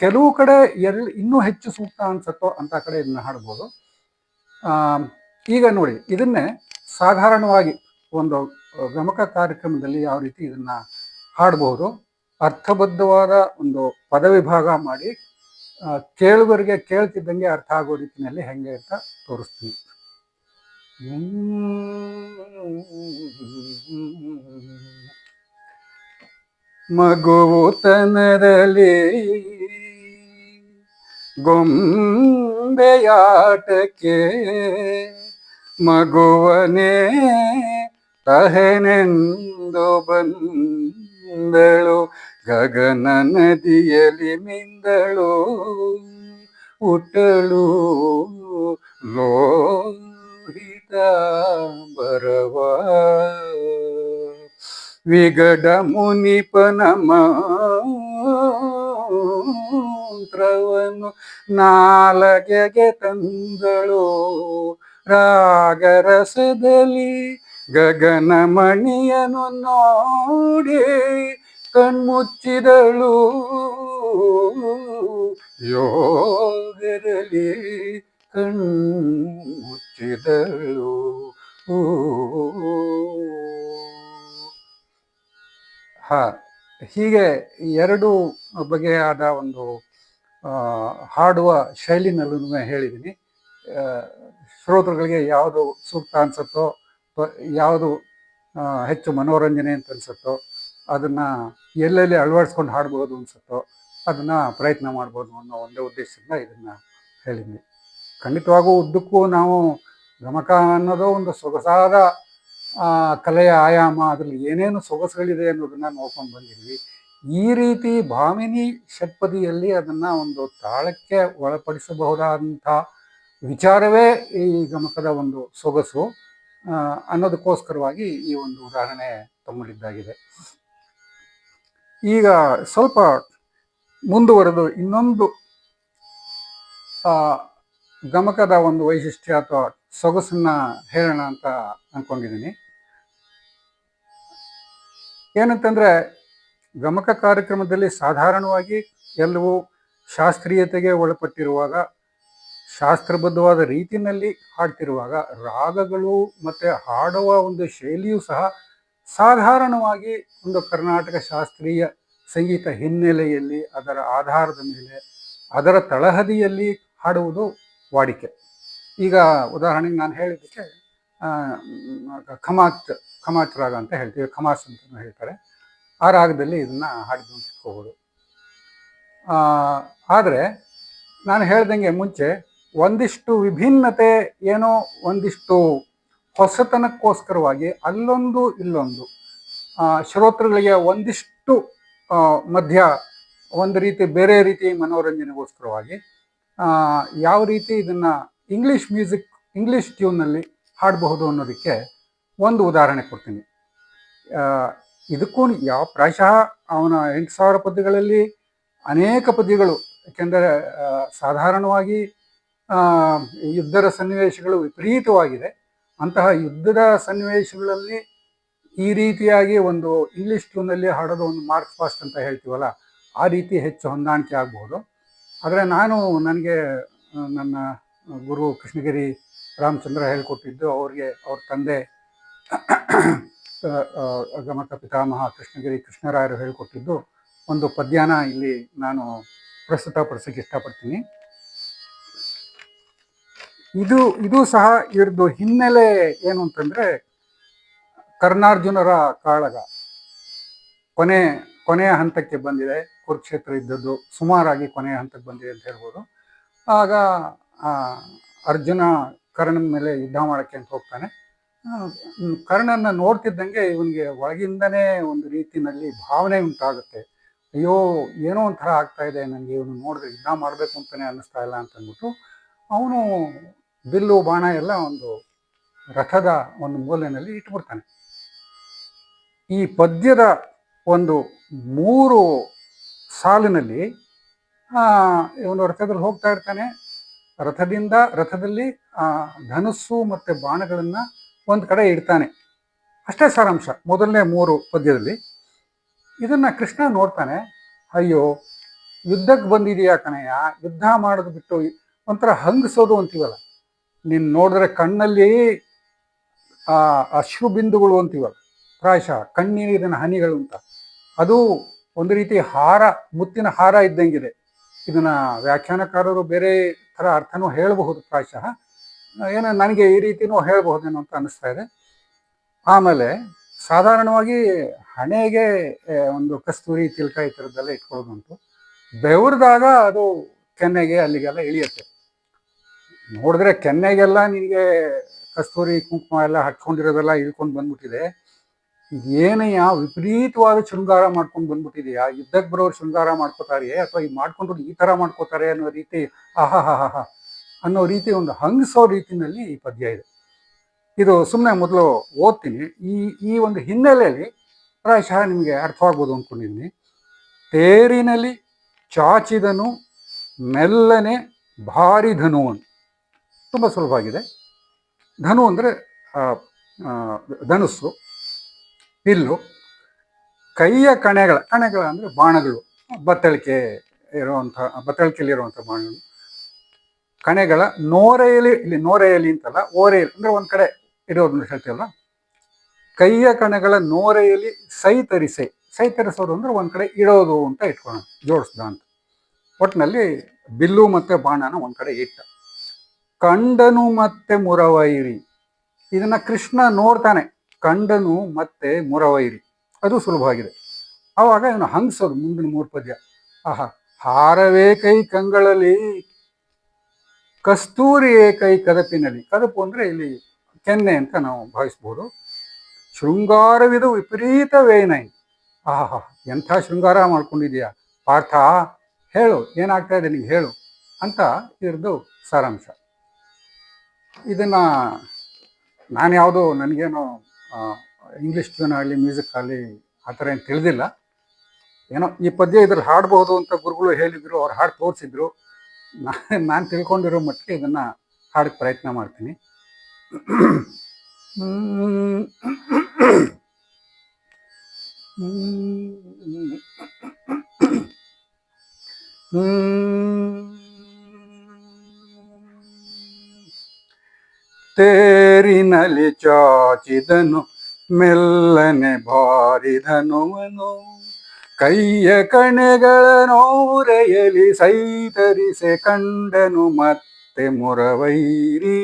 ಕೆಲವು ಕಡೆ ಎಲ್, ಇನ್ನೂ ಹೆಚ್ಚು ಸೂಕ್ತ ಅನ್ಸತ್ತೋ ಅಂತ ಕಡೆ ಇದನ್ನ ಹಾಡ್ಬೋದು. ಈಗ ನೋಡಿ, ಇದನ್ನೇ ಸಾಧಾರಣವಾಗಿ ಒಂದು ಗಮಕ ಕಾರ್ಯಕ್ರಮದಲ್ಲಿ ಯಾವ ರೀತಿ ಇದನ್ನ ಹಾಡಬಹುದು ಅರ್ಥಬದ್ಧವಾದ ಒಂದು ಪದವಿಭಾಗ ಮಾಡಿ ಕೇಳುವರಿಗೆ ಕೇಳ್ತಿದ್ದಂಗೆ ಅರ್ಥ ಆಗೋ ರೀತಿಯಲ್ಲಿ ಹೆಂಗೆ ಅಂತ ತೋರಿಸ್ತೀನಿ. ಮಗುವು ಗೊಂಬೆಯಾಟಕ್ಕೆ ಮಗುವನೇ ತಹನೆಂದು ಬಂದಳು. ಗಗನ ನದಿಯಲ್ಲಿ ಮಿಂದಳು ಉಟ್ಟಳು ಲೋಹಿತ ವಿಗಡ ಮುನಿಪನ ಮಂತ್ರವನ್ನು ನಾಲಗೆಗೆ ತಂದಳು. ರಾಗರಸದಲ್ಲಿ ಗಗನ ಮಣಿಯನು ನೋಡಿ ಕಣ್ಮುಚ್ಚಿದಳು. ಯೋಗರಲಿ ಕಣ್ಮುಚ್ಚಿದಳು. ಹೀಗೆ ಎರಡು ಬಗೆಯಾದ ಒಂದು ಹಾಡುವ ಶೈಲಿನಲ್ಲೂ ಹೇಳಿದ್ದೀನಿ. ಶ್ರೋತೃಗಳಿಗೆ ಯಾವುದು ಸೂಕ್ತ ಅನಿಸುತ್ತೋ ಯಾವುದು ಹೆಚ್ಚು ಮನೋರಂಜನೆ ಅಂತ ಅನಿಸುತ್ತೋ, ಅದನ್ನು ಎಲ್ಲೆಲ್ಲಿ ಅಳವಡಿಸ್ಕೊಂಡು ಹಾಡ್ಬೋದು ಅನ್ಸುತ್ತೋ, ಅದನ್ನು ಪ್ರಯತ್ನ ಮಾಡ್ಬೋದು ಅನ್ನೋ ಒಂದೇ ಉದ್ದೇಶದಿಂದ ಇದನ್ನು ಹೇಳಿದ್ದೀನಿ. ಖಂಡಿತವಾಗೂ ಉದ್ದಕ್ಕೂ ನಾವು ಗಮಕ ಅನ್ನೋದು ಒಂದು ಸೊಗಸಾದ ಕಲೆಯ ಆಯಾಮ ಅದರಲ್ಲಿ ಏನೇನು ಸೊಗಸುಗಳಿದೆ ಅನ್ನೋದನ್ನ ನೋಡ್ಕೊಂಡು ಬಂದಿದ್ವಿ. ಈ ರೀತಿ ಭಾಮಿನಿ ಷಟ್ಪದಿಯಲ್ಲಿ ಅದನ್ನ ಒಂದು ತಾಳಕ್ಕೆ ಒಳಪಡಿಸಬಹುದಾದಂಥ ವಿಚಾರವೇ ಈ ಗಮಕದ ಒಂದು ಸೊಗಸು ಆ, ಅನ್ನೋದಕ್ಕೋಸ್ಕರವಾಗಿ ಈ ಒಂದು ಉದಾಹರಣೆ ತಮ್ಮಲ್ಲಿದ್ದಾಗಿದೆ. ಈಗ ಸ್ವಲ್ಪ ಮುಂದುವರೆದು ಇನ್ನೊಂದು ಆ, ಗಮಕದ ಒಂದು ವೈಶಿಷ್ಟ್ಯ ಅಥವಾ ಸೊಗಸನ್ನ ಹೇಳೋಣ ಅಂತ ಅನ್ಕೊಂಡಿದ್ದೀನಿ. ಏನಂತಂದ್ರೆ ಗಮಕ ಕಾರ್ಯಕ್ರಮದಲ್ಲಿ ಸಾಧಾರಣವಾಗಿ ಎಲ್ಲವೂ ಶಾಸ್ತ್ರೀಯತೆಗೆ ಒಳಪಟ್ಟಿರುವಾಗ, ಶಾಸ್ತ್ರಬದ್ಧವಾದ ರೀತಿಯಲ್ಲಿ ಹಾಡ್ತಿರುವಾಗ ರಾಗಗಳು ಮತ್ತೆ ಹಾಡುವ ಒಂದು ಶೈಲಿಯೂ ಸಹ ಸಾಧಾರಣವಾಗಿ ಒಂದು ಕರ್ನಾಟಕ ಶಾಸ್ತ್ರೀಯ ಸಂಗೀತ ಹಿನ್ನೆಲೆಯಲ್ಲಿ, ಅದರ ಆಧಾರದ ಮೇಲೆ, ಅದರ ತಳಹದಿಯಲ್ಲಿ ಹಾಡುವುದು ವಾಡಿಕೆ. ಈಗ ಉದಾಹರಣೆಗೆ ನಾನು ಹೇಳಿದ್ದಕ್ಕೆ ಖಮಾತ್ ಖಮಾತ್ ರಾಗ ಅಂತ ಹೇಳ್ತೀವಿ ಖಮಾಸ್ ಅಂತಲೂ ಹೇಳ್ತಾರೆ. ಆ ರಾಗದಲ್ಲಿ ಇದನ್ನ ಹಾಡಿದ್ದು ಅಂತ ಇಟ್ಕೋಬೋದು ಆದರೆ ನಾನು ಹೇಳ್ದಂಗೆ ಮುಂಚೆ ಒಂದಿಷ್ಟು ವಿಭಿನ್ನತೆ ಏನೋ ಒಂದಿಷ್ಟು ಹೊಸತನಕ್ಕೋಸ್ಕರವಾಗಿ ಅಲ್ಲೊಂದು ಇಲ್ಲೊಂದು ಶ್ರೋತೃಗಳಿಗೆ ಒಂದಿಷ್ಟು ಮಧ್ಯ ಒಂದು ರೀತಿ ಬೇರೆ ರೀತಿ ಮನೋರಂಜನೆಗೋಸ್ಕರವಾಗಿ ಯಾವ ರೀತಿ ಇದನ್ನು ಇಂಗ್ಲೀಷ್ ಮ್ಯೂಸಿಕ್ ಇಂಗ್ಲೀಷ್ ಟ್ಯೂನಲ್ಲಿ ಹಾಡಬಹುದು ಅನ್ನೋದಕ್ಕೆ ಒಂದು ಉದಾಹರಣೆ ಕೊಡ್ತೀನಿ. ಇದಕ್ಕೂ ಯಾವ ಪ್ರಾಯಶಃ ಅವನ ಎಂಟು ಸಾವಿರ ಪದ್ಯಗಳಲ್ಲಿ ಅನೇಕ ಪದ್ಯಗಳು, ಏಕೆಂದರೆ ಸಾಧಾರಣವಾಗಿ ಯುದ್ಧದ ಸನ್ನಿವೇಶಗಳು ವಿಪರೀತವಾಗಿದೆ. ಅಂತಹ ಯುದ್ಧದ ಸನ್ನಿವೇಶಗಳಲ್ಲಿ ಈ ರೀತಿಯಾಗಿ ಒಂದು ಇಂಗ್ಲಿಷ್ ಟ್ಯೂನಲ್ಲಿ ಹಾಡೋದು ಒಂದು ಮಾರ್ಕ್ಸ್ ಫಾಸ್ಟ್ ಅಂತ ಹೇಳ್ತೀವಲ್ಲ, ಆ ರೀತಿ ಹೆಚ್ಚು ಹೊಂದಾಣಿಕೆ ಆಗಬಹುದು ಆದರೆ ನಾನು ನನಗೆ, ನನ್ನ ಗುರು ಕೃಷ್ಣಗಿರಿ ರಾಮಚಂದ್ರ ಹೇಳಿಕೊಟ್ಟಿದ್ದು, ಅವ್ರಿಗೆ ಅವ್ರ ತಂದೆ ಗಮಕ ಪಿತಾಮಹ ಕೃಷ್ಣಗಿರಿ ಕೃಷ್ಣರಾಯರು ಹೇಳಿಕೊಟ್ಟಿದ್ದು ಒಂದು ಪದ್ಯಾನ ಇಲ್ಲಿ ನಾನು ಪ್ರಸ್ತುತಪಡಿಸಕ್ಕೆ ಇಷ್ಟಪಡ್ತೀನಿ. ಇದು ಇದು ಸಹ ಇವ್ರದ್ದು ಹಿನ್ನೆಲೆ ಏನು ಅಂತಂದ್ರೆ ಕರ್ನಾರ್ಜುನರ ಕಾಳಗ. ಕೊನೆ, ಕೊನೆಯ ಹಂತಕ್ಕೆ ಬಂದಿದೆ. ಕುರುಕ್ಷೇತ್ರ ಇದ್ದದ್ದು ಸುಮಾರಾಗಿ ಕೊನೆಯ ಹಂತಕ್ಕೆ ಬಂದಿದೆ ಅಂತ ಹೇಳ್ಬೋದು. ಆಗ ಅರ್ಜುನ ಕರ್ಣನ ಮೇಲೆ ಯುದ್ಧ ಮಾಡೋಕ್ಕೆ ಅಂತ ಹೋಗ್ತಾನೆ. ಕರ್ಣನ ನೋಡ್ತಿದ್ದಂಗೆ ಇವನಿಗೆ ಒಳಗಿಂದನೇ ಒಂದು ರೀತಿನಲ್ಲಿ ಭಾವನೆ ಉಂಟಾಗುತ್ತೆ. ಅಯ್ಯೋ ಏನೋ ಒಂಥರ ಆಗ್ತಾ ಇದೆ ನನಗೆ ಇವನು ನೋಡಿದ್ರೆ ಯುದ್ಧ ಮಾಡಬೇಕು ಅಂತಾನೆ ಅನ್ನಿಸ್ತಾ ಇಲ್ಲ ಅಂತ ಅಂದ್ಬಿಟ್ಟು ಅವನು ಬಿಲ್ಲು ಬಾಣ ಎಲ್ಲ ಒಂದು ರಥದ ಒಂದು ಮೂಲೆಯಲ್ಲಿ ಇಟ್ಬಿಡ್ತಾನೆ. ಈ ಪದ್ಯದ ಒಂದು ಮೂರು ಸಾಲಿನಲ್ಲಿ ಇವನು ರಥದಲ್ಲಿ ಹೋಗ್ತಾ ಇರ್ತಾನೆ. ರಥದಿಂದ ರಥದಲ್ಲಿ ಆ, ಧನುಸ್ಸು ಮತ್ತು ಬಾಣಗಳನ್ನ ಒಂದು ಕಡೆ ಇಡ್ತಾನೆ. ಅಷ್ಟೇ ಸಾರಾಂಶ, ಮೊದಲನೇ ಮೂರು ಪದ್ಯದಲ್ಲಿ. ಇದನ್ನು ಕೃಷ್ಣ ನೋಡ್ತಾನೆ, ಅಯ್ಯೋ, ಯುದ್ಧಕ್ಕೆ ಬಂದಿದೆಯಾ ಕಣಯ್ಯ, ಯುದ್ಧ ಮಾಡೋದು ಬಿಟ್ಟು ಒಂಥರ ಹಂಗಸೋದು ಅಂತೀವಲ್ಲ. ನೀನು ನೋಡಿದ್ರೆ ಕಣ್ಣಲ್ಲಿ ಆ ಅಶ್ರು ಬಿಂದುಗಳು ಅಂತೀವಲ್ಲ, ಪ್ರಾಯಶಃ ಕಣ್ಣೀರಿನ ಹನಿಗಳು ಅಂತ. ಅದು ಒಂದು ರೀತಿ ಹಾರ, ಮುತ್ತಿನ ಹಾರ ಇದ್ದಂಗಿದೆ. ಇದನ್ನ ವ್ಯಾಖ್ಯಾನಕಾರರು ಬೇರೆ ಥರ ಅರ್ಥನೂ ಹೇಳಬಹುದು ಪ್ರಾಯಶಃ. ಏನೋ ನನಗೆ ಈ ರೀತಿನೂ ಹೇಳ್ಬಹುದೇನೋ ಅಂತ ಅನಿಸ್ತಾ ಇದೆ. ಆಮೇಲೆ ಸಾಧಾರಣವಾಗಿ ಹಣೆಗೆ ಒಂದು ಕಸ್ತೂರಿ ತಿಲ್ಕ ಈ ಥರದ್ದೆಲ್ಲ ಇಟ್ಕೊಳ್ಳೋದು ಉಂಟು. ಬೆವರ್ದಾಗ ಅದು ಕೆನ್ನೆಗೆ ಅಲ್ಲಿಗೆಲ್ಲ ಇಳಿಯುತ್ತೆ. ನೋಡಿದ್ರೆ ಕೆನ್ನೆಗೆಲ್ಲ ನಿನಗೆ ಕಸ್ತೂರಿ ಕುಂಕುಮ ಎಲ್ಲ ಹಚ್ಕೊಂಡಿರೋದೆಲ್ಲ ಇಳ್ಕೊಂಡು ಬಂದ್ಬಿಟ್ಟಿದೆ. ಏನಯ್ಯ ವಿಪರೀತವಾದ ಶೃಂಗಾರ ಮಾಡ್ಕೊಂಡು ಬಂದ್ಬಿಟ್ಟಿದೆಯಾ? ಯುದ್ಧಕ್ಕೆ ಬರೋರು ಶೃಂಗಾರ ಮಾಡ್ಕೋತಾರೆಯೇ ಅಥವಾ ಈ ಮಾಡ್ಕೊಂಡ್ರು ಈ ಥರ ಮಾಡ್ಕೋತಾರೆ ಅನ್ನೋ ರೀತಿ ಆಹಾ ಹಾ ಹಾ ಅನ್ನೋ ರೀತಿ ಒಂದು ಹಂಗಿಸೋ ರೀತಿಯಲ್ಲಿ ಈ ಪದ್ಯ ಇದೆ. ಇದು ಸುಮ್ಮನೆ ಮೊದಲು ಓದ್ತೀನಿ. ಈ ಈ ಒಂದು ಹಿನ್ನೆಲೆಯಲ್ಲಿ ಪ್ರಾಯಶಃ ನಿಮಗೆ ಅರ್ಥವಾಗ್ಬೋದು ಅಂದ್ಕೊಂಡಿದ್ದೀನಿ ತೇರಿನಲ್ಲಿ ಚಾಚಿದನು, ಮೆಲ್ಲನೆ ಭಾರಿ ಧನುವನು ತುಂಬ ಸುಲಭ ಆಗಿದೆ ಧನು ಅಂದರೆ ಧನುಸ್ಸು ಇಲ್ಲು ಕೈಯ ಕಣೆಗಳ ಕಣೆಗಳ ಅಂದರೆ ಬಾಣಗಳು, ಬತ್ತಳಿಕೆ ಇರುವಂಥ, ಬತ್ತಳಿಕೆಯಲ್ಲಿರುವಂಥ ಬಾಣಗಳು. ಕಣೆಗಳ ನೋರೆಯಲ್ಲಿ ಇಲ್ಲಿ ನೋರೆಯಲ್ಲಿ ಅಂತಲ್ಲ ಓರೆಯಲ್ಲಿ ಅಂದ್ರೆ ಒಂದು ಕಡೆ ಇರೋದನ್ನ ಹೇಳ್ತೀವಲ್ಲ ಕೈಯ ಕಣಗಳ ನೋರೆಯಲ್ಲಿ ಸೈತರಿಸೆ. ಸೈತರಿಸೋದು ಅಂದ್ರೆ ಒಂದ್ ಕಡೆ ಇಡೋದು ಅಂತ ಇಟ್ಕೋಣ ಜೋಡಿಸ್ದ ಅಂತ. ಒಟ್ಟಿನಲ್ಲಿ ಬಿಲ್ಲು ಮತ್ತೆ ಬಾಣನ ಒಂದ್ ಕಡೆ ಇಟ್ಟ. ಕಂಡನು ಮತ್ತೆ ಮುರವೈರಿ. ಇದನ್ನ ಕೃಷ್ಣ ನೋಡ್ತಾನೆ, ಕಂಡನು ಮತ್ತೆ ಮುರವೈರಿ. ಅದು ಸುಲಭವಾಗಿದೆ ಆವಾಗ ಇವನು ಹಂಗ್ಸೋದು ಮುಂದಿನ ಮೂರು ಪದ್ಯ ಆಹಾ, ಹಾರವೇ ಕೈ ಕಂಗಳಲ್ಲಿ ಕಸ್ತೂರಿಯೇ ಕೈ ಕದಪಿನಲ್ಲಿ. ಕದಪು ಅಂದರೆ ಇಲ್ಲಿ ಕೆನ್ನೆ ಅಂತ ನಾವು ಭಾವಿಸ್ಬೋದು. ಶೃಂಗಾರವಿದು ವಿಪರೀತ ವೇನೈ ಆಹಾ ಎಂಥ ಶೃಂಗಾರ ಮಾಡ್ಕೊಂಡಿದ್ಯಾ ಪಾರ್ಥ, ಹೇಳು, ಏನಾಗ್ತಾ ಇದೆ ನಿಂಗೆ ಹೇಳು ಅಂತ ಇದ್ರದ್ದು ಸಾರಾಂಶ. ಇದನ್ನ ನಾನು ಯಾವುದೋ ನನಗೇನು ಇಂಗ್ಲೀಷ್ ಟ್ಯೂನ್ ಆಗಲಿ ಮ್ಯೂಸಿಕ್ ಆಗಲಿ ಆ ಥರ ಏನು ತಿಳಿದಿಲ್ಲ. ಏನೋ ಈ ಪದ್ಯ ಇದ್ರಲ್ಲಿ ಹಾಡ್ಬೋದು ಅಂತ ಗುರುಗಳು ಹೇಳಿದ್ರು, ಅವ್ರು ಹಾಡು ತೋರಿಸಿದ್ರು. ನಾನು ತಿಳ್ಕೊಂಡಿರೋ ಮಟ್ಟಿಗೆ ಇದನ್ನು ಹಾಡಕ್ಕೆ ಪ್ರಯತ್ನ ಮಾಡ್ತೀನಿ. ತೇರಿನಲ್ಲಿ ಚಾಚಿದನು ಮೆಲ್ಲನೆ ಬಾರಿದನುವನು ಕೈಯ ಕಣೆಗಳ ನೋರೆಯಲಿ ಸೈತರಿಸೆ ಕಂಡನು ಮತ್ತೆ ಮುರವೈರಿ.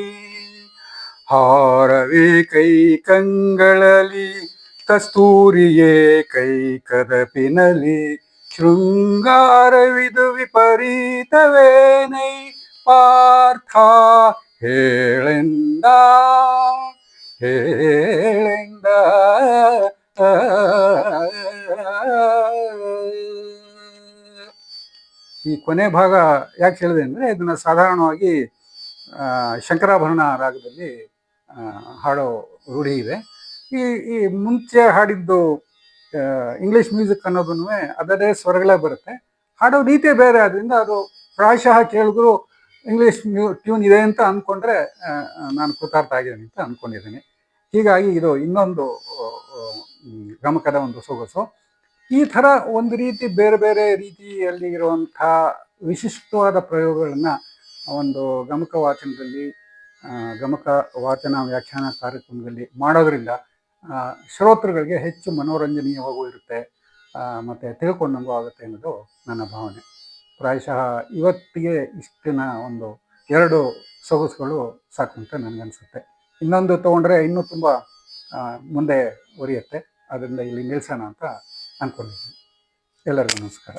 ಹಾರವೇ ಕೈ ಕಂಗಳಲಿ ಕಸ್ತೂರಿಯೇ ಕೈ ಕದಪಿನಲಿ ಶೃಂಗಾರವಿದು ವಿಪರೀತವೇನೈ ಪಾರ್ಥ ಹೇಳೆಂದ ಹೇಳೆಂದ. ಈ ಕೊನೆ ಭಾಗ ಯಾಕೆ ಹೇಳಿದೆ ಅಂದರೆ ಇದನ್ನು ಸಾಧಾರಣವಾಗಿ ಶಂಕರಾಭರಣ ರಾಗದಲ್ಲಿ ಹಾಡೋ ರೂಢಿ ಇದೆ. ಈ ಈ ಮುಂಚೆ ಹಾಡಿದ್ದು ಇಂಗ್ಲಿಷ್ ಮ್ಯೂಸಿಕ್ ಅನ್ನೋದನ್ನು ಅದರದೇ ಸ್ವರಗಳೇ ಬರುತ್ತೆ. ಹಾಡೋ ರೀತಿ ಬೇರೆ ಆದ್ದರಿಂದ ಅದು ಪ್ರಾಯಶಃ ಕೇಳಿದ್ರು ಇಂಗ್ಲೀಷ್ ಮ್ಯೂ ಟ್ಯೂನ್ ಇದೆ ಅಂತ ಅಂದ್ಕೊಂಡ್ರೆ ನಾನು ಕೃತಾರ್ಥ ಆಗಿದ್ದೀನಿ ಅಂತ ಅಂದ್ಕೊಂಡಿದ್ದೀನಿ ಹೀಗಾಗಿ ಇದು ಇನ್ನೊಂದು ಗಮಕದ ಒಂದು ಸೊಗಸು. ಈ ಥರ ಒಂದು ರೀತಿ ಬೇರೆ ಬೇರೆ ರೀತಿಯಲ್ಲಿ ಇರುವಂಥ ವಿಶಿಷ್ಟವಾದ ಪ್ರಯೋಗಗಳನ್ನು ಒಂದು ಗಮಕ ವಾಚನದಲ್ಲಿ ಗಮಕ ವಾಚನ ವ್ಯಾಖ್ಯಾನ ಕಾರ್ಯಕ್ರಮದಲ್ಲಿ ಮಾಡೋದ್ರಿಂದ ಶ್ರೋತೃಗಳಿಗೆ ಹೆಚ್ಚು ಮನೋರಂಜನೀಯವಾಗೂ ಇರುತ್ತೆ ಮತ್ತು ಮತ್ತೆ ತಿಳ್ಕೊಂಡಂಗೂ ಆಗುತ್ತೆ ಅನ್ನೋದು ನನ್ನ ಭಾವನೆ. ಪ್ರಾಯಶಃ ಇವತ್ತಿಗೆ ಇಷ್ಟಿನ ಒಂದು ಎರಡು ಸೊಗಸುಗಳು ಸಾಕು ಅಂತ ನನಗನ್ಸುತ್ತೆ. ಇನ್ನೊಂದು ತಗೊಂಡ್ರೆ ಇನ್ನೂ ತುಂಬ ಮುಂದೆ ಒರಿಯುತ್ತೆ. ಅದರಿಂದ ಇಲ್ಲಿ ನಿಲ್ಸೋಣ ಅಂತ ಅಂದ್ಕೊಂಡಿದ್ದೀನಿ ಎಲ್ಲರಿಗೂ ನಮಸ್ಕಾರ.